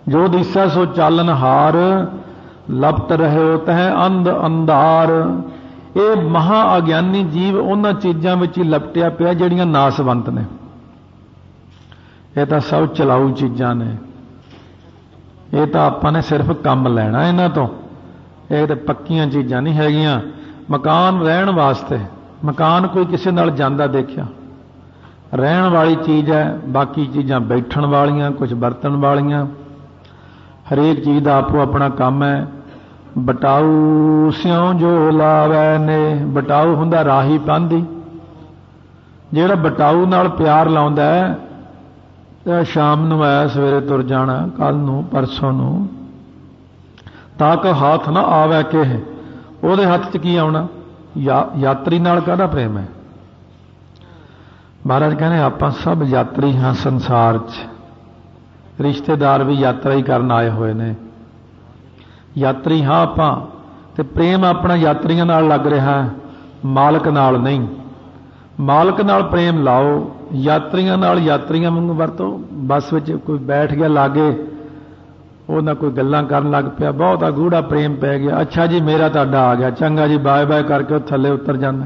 ਜੋ ਦਿਸਾ ਸੋ ਚਾਲਨ ਹਾਰ, ਲਪਤ ਰਹੇ ਰਹਿਓ ਤਹ ਅੰਧ ਅੰਧਾਰ। ਇਹ ਮਹਾ ਅਗਿਆਨੀ ਜੀਵ ਉਹਨਾਂ ਚੀਜ਼ਾਂ ਵਿੱਚ ਹੀ ਲਪਟਿਆ ਪਿਆ ਜਿਹੜੀਆਂ ਨਾਸਵੰਤ ਨੇ। ਇਹ ਤਾਂ ਸਭ ਚਲਾਊ ਚੀਜ਼ਾਂ ਨੇ। ਇਹ ਤਾਂ ਆਪਾਂ ਨੇ ਸਿਰਫ ਕੰਮ ਲੈਣਾ ਇਹਨਾਂ ਤੋਂ। ਇਹ ਤਾਂ ਪੱਕੀਆਂ ਚੀਜ਼ਾਂ ਨਹੀਂ ਹੈਗੀਆਂ। ਮਕਾਨ ਰਹਿਣ ਵਾਸਤੇ, ਮਕਾਨ ਕੋਈ ਕਿਸੇ ਨਾਲ ਜਾਂਦਾ ਦੇਖਿਆ। ਰਹਿਣ ਵਾਲੀ ਚੀਜ਼ ਹੈ, ਬਾਕੀ ਚੀਜ਼ਾਂ ਬੈਠਣ ਵਾਲੀਆਂ ਕੁਝ ਵਰਤਣ ਵਾਲੀਆਂ। ਹਰੇਕ ਚੀਜ਼ ਦਾ ਆਪੋ ਆਪਣਾ ਕੰਮ ਹੈ। ਬਟਾਊ ਸਿਉ ਜੋ ਲਾਵੈ ਨੇ। ਬਟਾਊ ਹੁੰਦਾ ਰਾਹੀ ਪਾਂਦੀ ਜਿਹੜਾ ਬਟਾਊ ਨਾਲ ਪਿਆਰ ਲਾਉਂਦਾ ਹੈ, ਤੇ ਸ਼ਾਮ ਨੂੰ ਆਇਆ ਸਵੇਰੇ ਤੁਰ ਜਾਣਾ ਕੱਲ ਨੂੰ, ਪਰਸੋਂ ਨੂੰ। ਤਾਂ ਕਿ ਹੱਥ ਨਾ ਆਵੇ ਕਿ ਉਹਦੇ ਹੱਥ 'ਚ ਕੀ ਆਉਣਾ? ਯਾਤਰੀ ਨਾਲ ਕਾਹਦਾ ਪ੍ਰੇਮ ਹੈ? ਮਹਾਰਾਜ ਕਹਿੰਦੇ, ਆਪਾਂ ਸਭ ਯਾਤਰੀ ਹਾਂ ਸੰਸਾਰ 'ਚ। ਰਿਸ਼ਤੇਦਾਰ ਵੀ ਯਾਤਰਾ ਹੀ ਕਰਨ ਆਏ ਹੋਏ ਨੇ। ਯਾਤਰੀ ਹਾਂ ਆਪਾਂ। ਤੇ ਪ੍ਰੇਮ ਆਪਣਾ ਯਾਤਰੀਆਂ ਨਾਲ ਲੱਗ ਰਿਹਾ ਮਾਲਕ ਨਾਲ ਨਹੀਂ। ਮਾਲਕ ਨਾਲ ਪ੍ਰੇਮ ਲਾਓ, ਯਾਤਰੀਆਂ ਨਾਲ ਯਾਤਰੀਆਂ ਵਾਂਗ ਵਰਤੋ। ਬੱਸ ਵਿੱਚ ਕੋਈ ਬੈਠ ਗਿਆ ਲਾਗੇ, ਉਹ ਨਾ ਕੋਈ ਗੱਲਾਂ ਕਰਨ ਲੱਗ ਪਿਆ, ਬਹੁਤ ਅਗੂੜਾ ਪ੍ਰੇਮ ਪੈ ਗਿਆ। ਅੱਛਾ ਜੀ, ਮੇਰਾ ਤੁਹਾਡਾ ਆ ਗਿਆ। ਚੰਗਾ ਜੀ, ਬਾਏ ਬਾਏ ਕਰਕੇ ਉਹ ਥੱਲੇ ਉਤਰ ਜਾਂਦਾ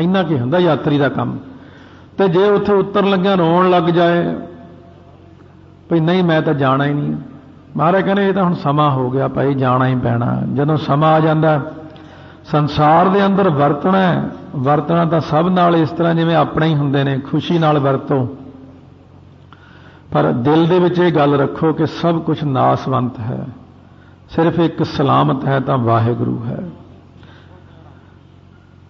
ਇੰਨਾ ਕੀ ਹੁੰਦਾ ਯਾਤਰੀ ਦਾ ਕੰਮ। ਤੇ ਜੇ ਉੱਥੇ ਉਤਰਨ ਲੱਗਿਆ ਰੋਣ ਲੱਗ ਜਾਏ, ਭਈ ਨਹੀਂ, ਮੈਂ ਤਾਂ ਜਾਣਾ ਹੀ ਨਹੀਂ। ਮਹਾਰਾਜ ਕਹਿੰਦੇ, ਇਹ ਤਾਂ ਹੁਣ ਸਮਾਂ ਹੋ ਗਿਆ ਭਾਈ, ਜਾਣਾ ਹੀ ਪੈਣਾ। ਜਦੋਂ ਸਮਾਂ ਆ ਜਾਂਦਾ, ਸੰਸਾਰ ਦੇ ਅੰਦਰ ਵਰਤਣਾ ਵਰਤਣਾ ਤਾਂ ਸਭ ਨਾਲ ਇਸ ਤਰ੍ਹਾਂ ਜਿਵੇਂ ਆਪਣੇ ਹੀ ਹੁੰਦੇ ਨੇ, ਖੁਸ਼ੀ ਨਾਲ ਵਰਤੋ। ਪਰ ਦਿਲ ਦੇ ਵਿੱਚ ਇਹ ਗੱਲ ਰੱਖੋ ਕਿ ਸਭ ਕੁਝ ਨਾਸਵੰਤ ਹੈ। ਸਿਰਫ ਇੱਕ ਸਲਾਮਤ ਹੈ ਤਾਂ ਵਾਹਿਗੁਰੂ ਹੈ।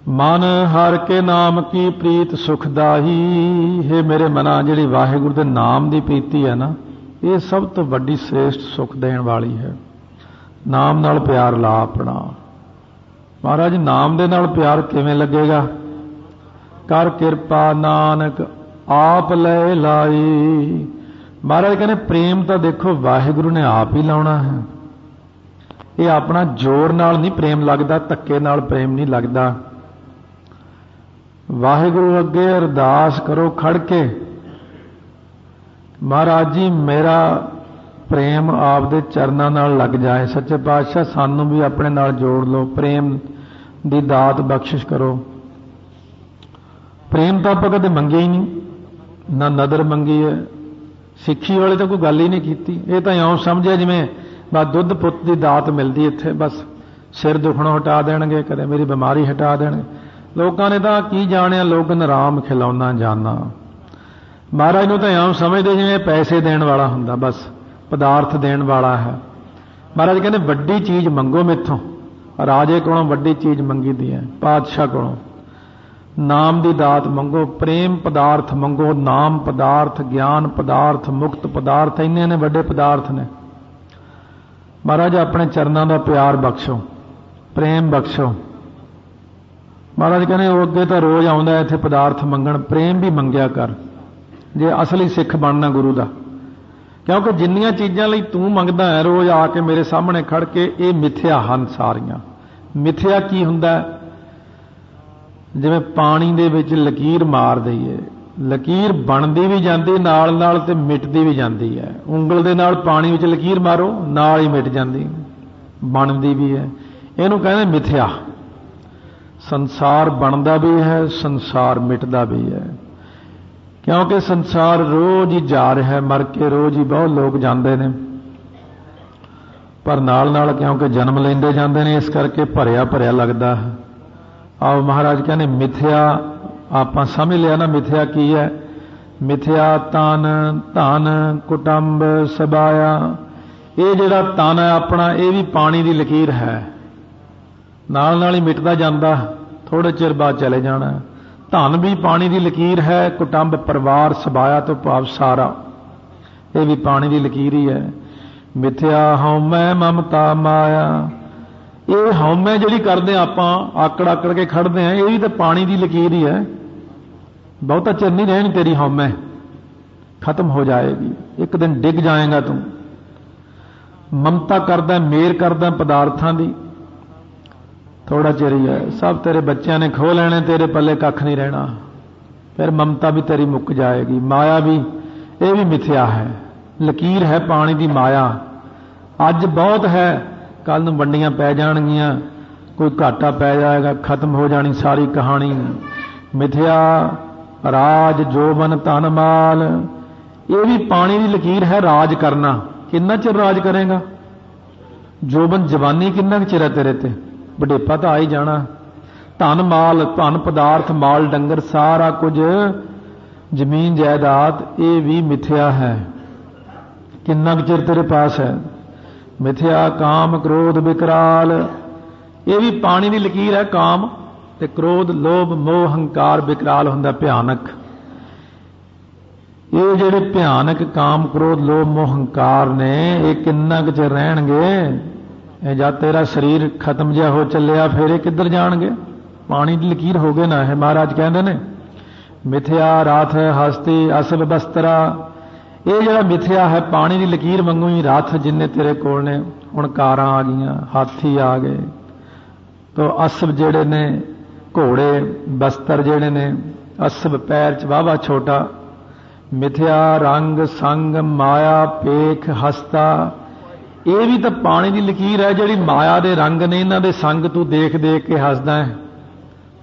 ਮਨ ਹਰ ਕੇ ਨਾਮ ਕੀ ਪ੍ਰੀਤ ਸੁਖਦਾਹੀ ਹੈ ਮੇਰੇ ਮਨਾ, ਜਿਹੜੀ ਵਾਹਿਗੁਰੂ ਦੇ ਨਾਮ ਦੀ ਪ੍ਰੀਤੀ ਹੈ ਨਾ ਇਹ ਸਭ ਤੋਂ ਵੱਡੀ ਸ੍ਰੇਸ਼ਟ ਸੁਖ ਦੇਣ ਵਾਲੀ ਹੈ। ਨਾਮ ਨਾਲ ਪਿਆਰ ਲਾ ਆਪਣਾ। ਮਹਾਰਾਜ, ਨਾਮ ਦੇ ਨਾਲ ਪਿਆਰ ਕਿਵੇਂ ਲੱਗੇਗਾ? ਕਰ ਕਿਰਪਾ ਨਾਨਕ ਆਪ ਲੈ ਲਾਈ। ਮਹਾਰਾਜ ਕਹਿੰਦੇ, ਪ੍ਰੇਮ ਤਾਂ ਦੇਖੋ, ਵਾਹਿਗੁਰੂ ਨੇ ਆਪ ਹੀ ਲਾਉਣਾ ਹੈ। ਇਹ ਆਪਣਾ ਜ਼ੋਰ ਨਾਲ ਨਹੀਂ ਪ੍ਰੇਮ ਲੱਗਦਾ, ਧੱਕੇ ਨਾਲ ਪ੍ਰੇਮ ਨਹੀਂ ਲੱਗਦਾ। ਵਾਹਿਗੁਰੂ ਅੱਗੇ ਅਰਦਾਸ ਕਰੋ ਖੜ ਕੇ ਮਹਾਰਾਜ ਜੀ, ਮੇਰਾ ਪ੍ਰੇਮ ਆਪ ਦੇ ਚਰਨਾਂ ਨਾਲ ਲੱਗ ਜਾਏ। ਸੱਚੇ ਪਾਤਸ਼ਾਹ, ਸਾਨੂੰ ਵੀ ਆਪਣੇ ਨਾਲ ਜੋੜ ਲਓ। ਪ੍ਰੇਮ ਦੀ ਦਾਤ ਬਖਸ਼ਿਸ਼ ਕਰੋ। ਪ੍ਰੇਮ ਤਾਂ ਆਪਾਂ ਕਦੇ ਮੰਗਿਆ ਹੀ ਨਹੀਂ। ਨਾ ਨਦਰ ਮੰਗੀ ਹੈ। ਸਿੱਖੀ ਵਾਲੇ ਤਾਂ ਕੋਈ ਗੱਲ ਹੀ ਨਹੀਂ ਕੀਤੀ। ਇਹ ਤਾਂ ਇਉਂ ਸਮਝਿਆ ਜਿਵੇਂ ਬਸ ਦੁੱਧ ਪੁੱਤ ਦੀ ਦਾਤ ਮਿਲਦੀ ਇੱਥੇ। ਬਸ ਸਿਰ ਦੁਖਣੋਂ ਹਟਾ ਦੇਣਗੇ, ਕਦੇ ਮੇਰੀ ਬਿਮਾਰੀ ਹਟਾ ਦੇਣਗੇ। ਲੋਕਾਂ ਨੇ ਤਾਂ ਕੀ ਜਾਣਿਆ? ਲੋਕ ਨਰਾਮ ਖਿਲਾਉਣਾ ਜਾਣਾ ਮਹਾਰਾਜ ਨੂੰ ਤਾਂ ਇਉਂ ਸਮਝਦੇ ਜਿਵੇਂ ਪੈਸੇ ਦੇਣ ਵਾਲਾ ਹੁੰਦਾ, ਬਸ, ਪਦਾਰਥ ਦੇਣ ਵਾਲਾ ਹੈ। ਮਹਾਰਾਜ ਕਹਿੰਦੇ, ਵੱਡੀ ਚੀਜ਼ ਮੰਗੋ ਮੇਥੋਂ। ਰਾਜੇ ਕੋਲੋਂ ਵੱਡੀ ਚੀਜ਼ ਮੰਗੀਦੀ ਹੈ, ਪਾਤਸ਼ਾਹ ਕੋਲੋਂ। ਨਾਮ ਦੀ ਦਾਤ ਮੰਗੋ, ਪ੍ਰੇਮ ਪਦਾਰਥ ਮੰਗੋ, ਨਾਮ ਪਦਾਰਥ, ਗਿਆਨ ਪਦਾਰਥ, ਮੁਕਤ ਪਦਾਰਥ, ਇੰਨੇ ਨੇ ਵੱਡੇ ਪਦਾਰਥ ਨੇ। ਮਹਾਰਾਜ, ਆਪਣੇ ਚਰਨਾਂ ਦਾ ਪਿਆਰ ਬਖਸ਼ੋ, ਪ੍ਰੇਮ ਬਖਸ਼ੋ। ਮਹਾਰਾਜ ਕਹਿੰਦੇ, ਉਹ ਅੱਗੇ ਤਾਂ ਰੋਜ਼ ਆਉਂਦਾ ਇੱਥੇ ਪਦਾਰਥ ਮੰਗਣ, ਪ੍ਰੇਮ ਵੀ ਮੰਗਿਆ ਕਰ। ਜੇ ਅਸਲੀ ਸਿੱਖ ਬਣਨਾ ਗੁਰੂ ਦਾ। ਕਿਉਂਕਿ ਜਿੰਨੀਆਂ ਚੀਜ਼ਾਂ ਲਈ ਤੂੰ ਮੰਗਦਾ ਹੈ, ਰੋਜ਼ ਆ ਕੇ ਮੇਰੇ ਸਾਹਮਣੇ ਖੜ ਕੇ ਇਹ ਮਿੱਥਿਆ ਹਨ ਸਾਰੀਆਂ। ਮਿੱਥਿਆ ਕੀ ਹੁੰਦਾ? ਜਿਵੇਂ ਪਾਣੀ ਦੇ ਵਿੱਚ ਲਕੀਰ ਮਾਰ ਦਈਏ। ਲਕੀਰ ਬਣਦੀ ਵੀ ਜਾਂਦੀ ਨਾਲ ਨਾਲ ਤੇ ਮਿਟਦੀ ਵੀ ਜਾਂਦੀ ਹੈ। ਉਂਗਲ ਦੇ ਨਾਲ ਪਾਣੀ ਵਿੱਚ ਲਕੀਰ ਮਾਰੋ, ਨਾਲ ਹੀ ਮਿਟ ਜਾਂਦੀ। ਬਣਦੀ ਵੀ ਹੈ। ਇਹਨੂੰ ਕਹਿੰਦੇ ਮਿਥਿਆ। ਸੰਸਾਰ ਬਣਦਾ ਵੀ ਹੈ, ਸੰਸਾਰ ਮਿਟਦਾ ਵੀ ਹੈ। ਕਿਉਂਕਿ ਸੰਸਾਰ ਰੋਜ਼ ਹੀ ਜਾ ਰਿਹਾ ਹੈ, ਮਰ ਕੇ ਰੋਜ਼ ਹੀ ਬਹੁਤ ਲੋਕ ਜਾਂਦੇ ਨੇ। ਪਰ ਨਾਲ ਨਾਲ ਕਿਉਂਕਿ ਜਨਮ ਲੈਂਦੇ ਜਾਂਦੇ ਨੇ, ਇਸ ਕਰਕੇ ਭਰਿਆ ਭਰਿਆ ਲੱਗਦਾ ਹੈ। ਆਓ ਮਹਾਰਾਜ ਕਹਿੰਦੇ, ਮਿਥਿਆ ਆਪਾਂ ਸਮਝ ਲਿਆ ਨਾ ਮਿਥਿਆ ਕੀ ਹੈ। ਮਿਥਿਆ ਤਨ, ਧਨ, ਕੁਟੰਬ, ਸਬਾਇਆ। ਇਹ ਜਿਹੜਾ ਤਨ ਹੈ ਆਪਣਾ, ਇਹ ਵੀ ਪਾਣੀ ਦੀ ਲਕੀਰ ਹੈ। ਨਾਲ ਨਾਲ ਹੀ ਮਿਟਦਾ ਜਾਂਦਾ ਥੋੜੇ ਚਿਰ ਬਾਅਦ ਚਲੇ ਜਾਣਾ। ਧਨ ਵੀ ਪਾਣੀ ਦੀ ਲਕੀਰ ਹੈ, ਕੁਟੰਬ ਪਰਿਵਾਰ ਸਬਾਇਆ ਤੋਂ ਭਾਵ ਸਾਰਾ। ਇਹ ਵੀ ਪਾਣੀ ਦੀ ਲਕੀਰ ਹੀ ਹੈ। ਮਿਥਿਆ ਹਉਮੈ ਮਮਤਾ ਮਾਇਆ। ਇਹ ਹਉਮੈ ਜਿਹੜੀ ਕਰਦੇ ਆਪਾਂ, ਆਕੜ ਆਕੜ ਕੇ ਖੜਦੇ ਆ ਇਹ ਵੀ ਤਾਂ ਪਾਣੀ ਦੀ ਲਕੀਰ ਹੀ ਹੈ। ਬਹੁਤਾ ਚਿਰ ਨਹੀਂ ਰਹਿਣੀ ਤੇਰੀ ਹਉਮੈ ਖਤਮ ਹੋ ਜਾਏਗੀ। ਇੱਕ ਦਿਨ ਡਿੱਗ ਜਾਏਗਾ ਤੂੰ। ਮਮਤਾ ਕਰਦਾ, ਮੇਰ ਕਰਦਾ ਪਦਾਰਥਾਂ ਦੀ। ਥੋੜਾ ਚਿਰ ਹੀ ਹੈ। ਸਭ ਤੇਰੇ ਬੱਚਿਆਂ ਨੇ ਖੋ ਲੈਣੇ, ਤੇਰੇ ਪੱਲੇ ਕੱਖ ਨਹੀਂ ਰਹਿਣਾ। ਫਿਰ ਮਮਤਾ ਵੀ ਤੇਰੀ ਮੁੱਕ ਜਾਏਗੀ, ਮਾਇਆ ਵੀ, ਇਹ ਵੀ ਮਿਥਿਆ ਹੈ। ਲਕੀਰ ਹੈ ਪਾਣੀ ਦੀ ਮਾਇਆ। ਅੱਜ ਬਹੁਤ ਹੈ ਕੱਲ ਨੂੰ ਵੰਡੀਆਂ ਪੈ ਜਾਣਗੀਆਂ, ਕੋਈ ਘਾਟਾ ਪੈ ਜਾਏਗਾ, ਖਤਮ ਹੋ ਜਾਣੀ ਸਾਰੀ ਕਹਾਣੀ। ਮਿਥਿਆ, ਰਾਜ, ਜੋਬਨ ਧਨ ਮਾਲ ਇਹ ਵੀ ਪਾਣੀ ਦੀ ਲਕੀਰ ਹੈ ਰਾਜ ਕਰਨਾ। ਕਿੰਨਾ ਚਿਰ ਰਾਜ ਕਰੇਗਾ? ਜੋਬਨ, ਜਵਾਨੀ ਕਿੰਨਾ ਕੁ ਚਿਰ ਹੈ ਤੇਰੇ ਤੇ? ਵਡੇਪਾ ਤਾਂ ਆ ਹੀ ਜਾਣਾ। ਧਨ ਮਾਲ, ਧਨ ਪਦਾਰਥ, ਮਾਲ, ਡੰਗਰ, ਸਾਰਾ ਕੁਝ, ਜ਼ਮੀਨ, ਜਾਇਦਾਦ, ਇਹ ਵੀ ਮਿਥਿਆ ਹੈ। ਕਿੰਨਾ ਕੁ ਚਿਰ ਤੇਰੇ ਪਾਸ ਹੈ? ਮਿਥਿਆ, ਕਾਮ, ਕ੍ਰੋਧ ਵਿਕਰਾਲ ਇਹ ਵੀ ਪਾਣੀ ਦੀ ਲਕੀਰ ਹੈ ਕਾਮ ਤੇ ਕ੍ਰੋਧ, ਲੋਭ, ਮੋਹ, ਹੰਕਾਰ ਵਿਕਰਾਲ ਹੁੰਦਾ ਭਿਆਨਕ। ਇਹ ਜਿਹੜੇ ਭਿਆਨਕ ਕਾਮ, ਕ੍ਰੋਧ, ਲੋਭ, ਮੋਹ, ਹੰਕਾਰ ਨੇ, ਇਹ ਕਿੰਨਾ ਕੁ ਚਿਰ ਰਹਿਣਗੇ? ਇਹ ਜਦ ਤੇਰਾ ਸਰੀਰ ਖਤਮ ਜਿਹਾ ਹੋ ਚੱਲਿਆ, ਫਿਰ ਇਹ ਕਿੱਧਰ ਜਾਣਗੇ? ਪਾਣੀ ਦੀ ਲਕੀਰ ਹੋ ਗਏ ਨਾ, ਇਹ ਮਹਾਰਾਜ ਕਹਿੰਦੇ ਨੇ। ਮਿਥਿਆ ਰਾਥ ਹਸਤੀ ਅਸਬ ਬਸਤਰਾ। ਇਹ ਜਿਹੜਾ ਮਿਥਿਆ ਹੈ, ਪਾਣੀ ਦੀ ਲਕੀਰ ਵਾਂਗੂ ਹੀ ਰਥ ਜਿੰਨੇ ਤੇਰੇ ਕੋਲ ਨੇ, ਹੁਣ ਕਾਰਾਂ ਆ ਗਈਆਂ, ਹਾਥੀ ਆ ਗਏ। ਤੋ ਅਸਬ ਜਿਹੜੇ ਨੇ, ਘੋੜੇ, ਬਸਤਰ ਜਿਹੜੇ ਨੇ, ਅਸਬ ਪੈਰ ਚ ਵਾਵਾ ਛੋਟਾ। ਮਿਥਿਆ ਰੰਗ ਸੰਗ, ਮਾਇਆ, ਪੇਖ, ਹਸਤਾ। ਇਹ ਵੀ ਤਾਂ ਪਾਣੀ ਦੀ ਲਕੀਰ ਹੈ ਜਿਹੜੀ ਮਾਇਆ ਦੇ ਰੰਗ ਨੇ, ਇਹਨਾਂ ਦੇ ਸੰਗ ਤੂੰ ਦੇਖ ਦੇਖ ਕੇ ਹੱਸਦਾ ਹੈ।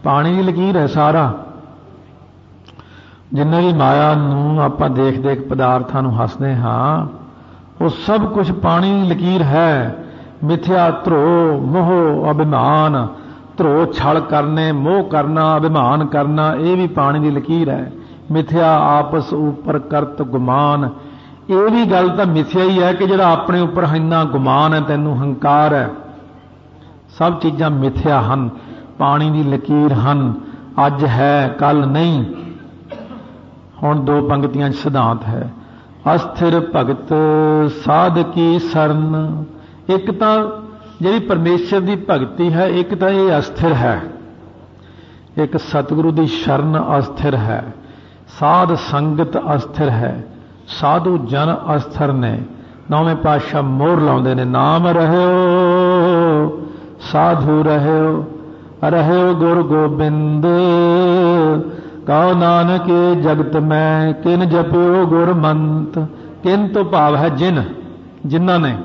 ਪਾਣੀ ਦੀ ਲਕੀਰ ਹੈ ਸਾਰਾ। ਜਿੰਨੇ ਵੀ ਮਾਇਆ ਨੂੰ ਆਪਾਂ ਦੇਖ ਦੇਖ ਪਦਾਰਥਾਂ ਨੂੰ ਹੱਸਦੇ ਹਾਂ, ਉਹ ਸਭ ਕੁਝ ਪਾਣੀ ਦੀ ਲਕੀਰ ਹੈ। ਮਿਥਿਆ ਧਰੋ ਮੋਹ ਅਭਿਮਾਨ, ਧਰੋ ਛਲ ਕਰਨੇ, ਮੋਹ ਕਰਨਾ, ਅਭਿਮਾਨ ਕਰਨਾ, ਇਹ ਵੀ ਪਾਣੀ ਦੀ ਲਕੀਰ ਹੈ। ਮਿਥਿਆ ਆਪਸ ਉਪਰ ਕਰਤ ਗੁਮਾਨ ਇਹ ਵੀ ਗੱਲ ਤਾਂ ਮਿਥਿਆ ਹੀ ਹੈ ਕਿ ਜਿਹੜਾ ਆਪਣੇ ਉੱਪਰ ਇੰਨਾ ਗੁਮਾਨ ਹੈ, ਤੈਨੂੰ ਹੰਕਾਰ ਹੈ, ਸਭ ਚੀਜ਼ਾਂ ਮਿਥਿਆ ਹਨ, ਪਾਣੀ ਦੀ ਲਕੀਰ ਹਨ, ਅੱਜ ਹੈ ਕੱਲ ਨਹੀਂ। ਹੁਣ ਦੋ ਪੰਕਤੀਆਂ 'ਚ ਸਿਧਾਂਤ ਹੈ, ਅਸਥਿਰ ਭਗਤ ਸਾਧ ਕੀ ਸਰਨ। ਇੱਕ ਤਾਂ ਜਿਹੜੀ ਪਰਮੇਸ਼ਰ ਦੀ ਭਗਤੀ ਹੈ, ਇੱਕ ਤਾਂ ਇਹ ਅਸਥਿਰ ਹੈ। ਇੱਕ ਸਤਿਗੁਰੂ ਦੀ ਸ਼ਰਨ ਅਸਥਿਰ ਹੈ, ਸਾਧ ਸੰਗਤ ਅਸਥਿਰ ਹੈ। ਸਾਧੂ ਜਨ ਅਸਥਰ ਨੇ, ਨੌਵੇਂ ਪਾਤਸ਼ਾਹ ਮੋਹਰ ਲਾਉਂਦੇ ਨੇ, ਨਾਮ ਰਹਿਓ, ਸਾਧੂ ਰਹਿਓ ਰਹਿਓ ਗੁਰ ਗੋਬਿੰਦ ਕਉ ਨਾਨਕ ਜਗਤ ਮੈਂ, ਕਿਨ ਜਪਿਓ ਗੁਰਮੰਤ ਕਿਨ ਤੋਂ ਭਾਵ ਹੈ ਜਿਨ, ਜਿਨ੍ਹਾਂ ਨੇ।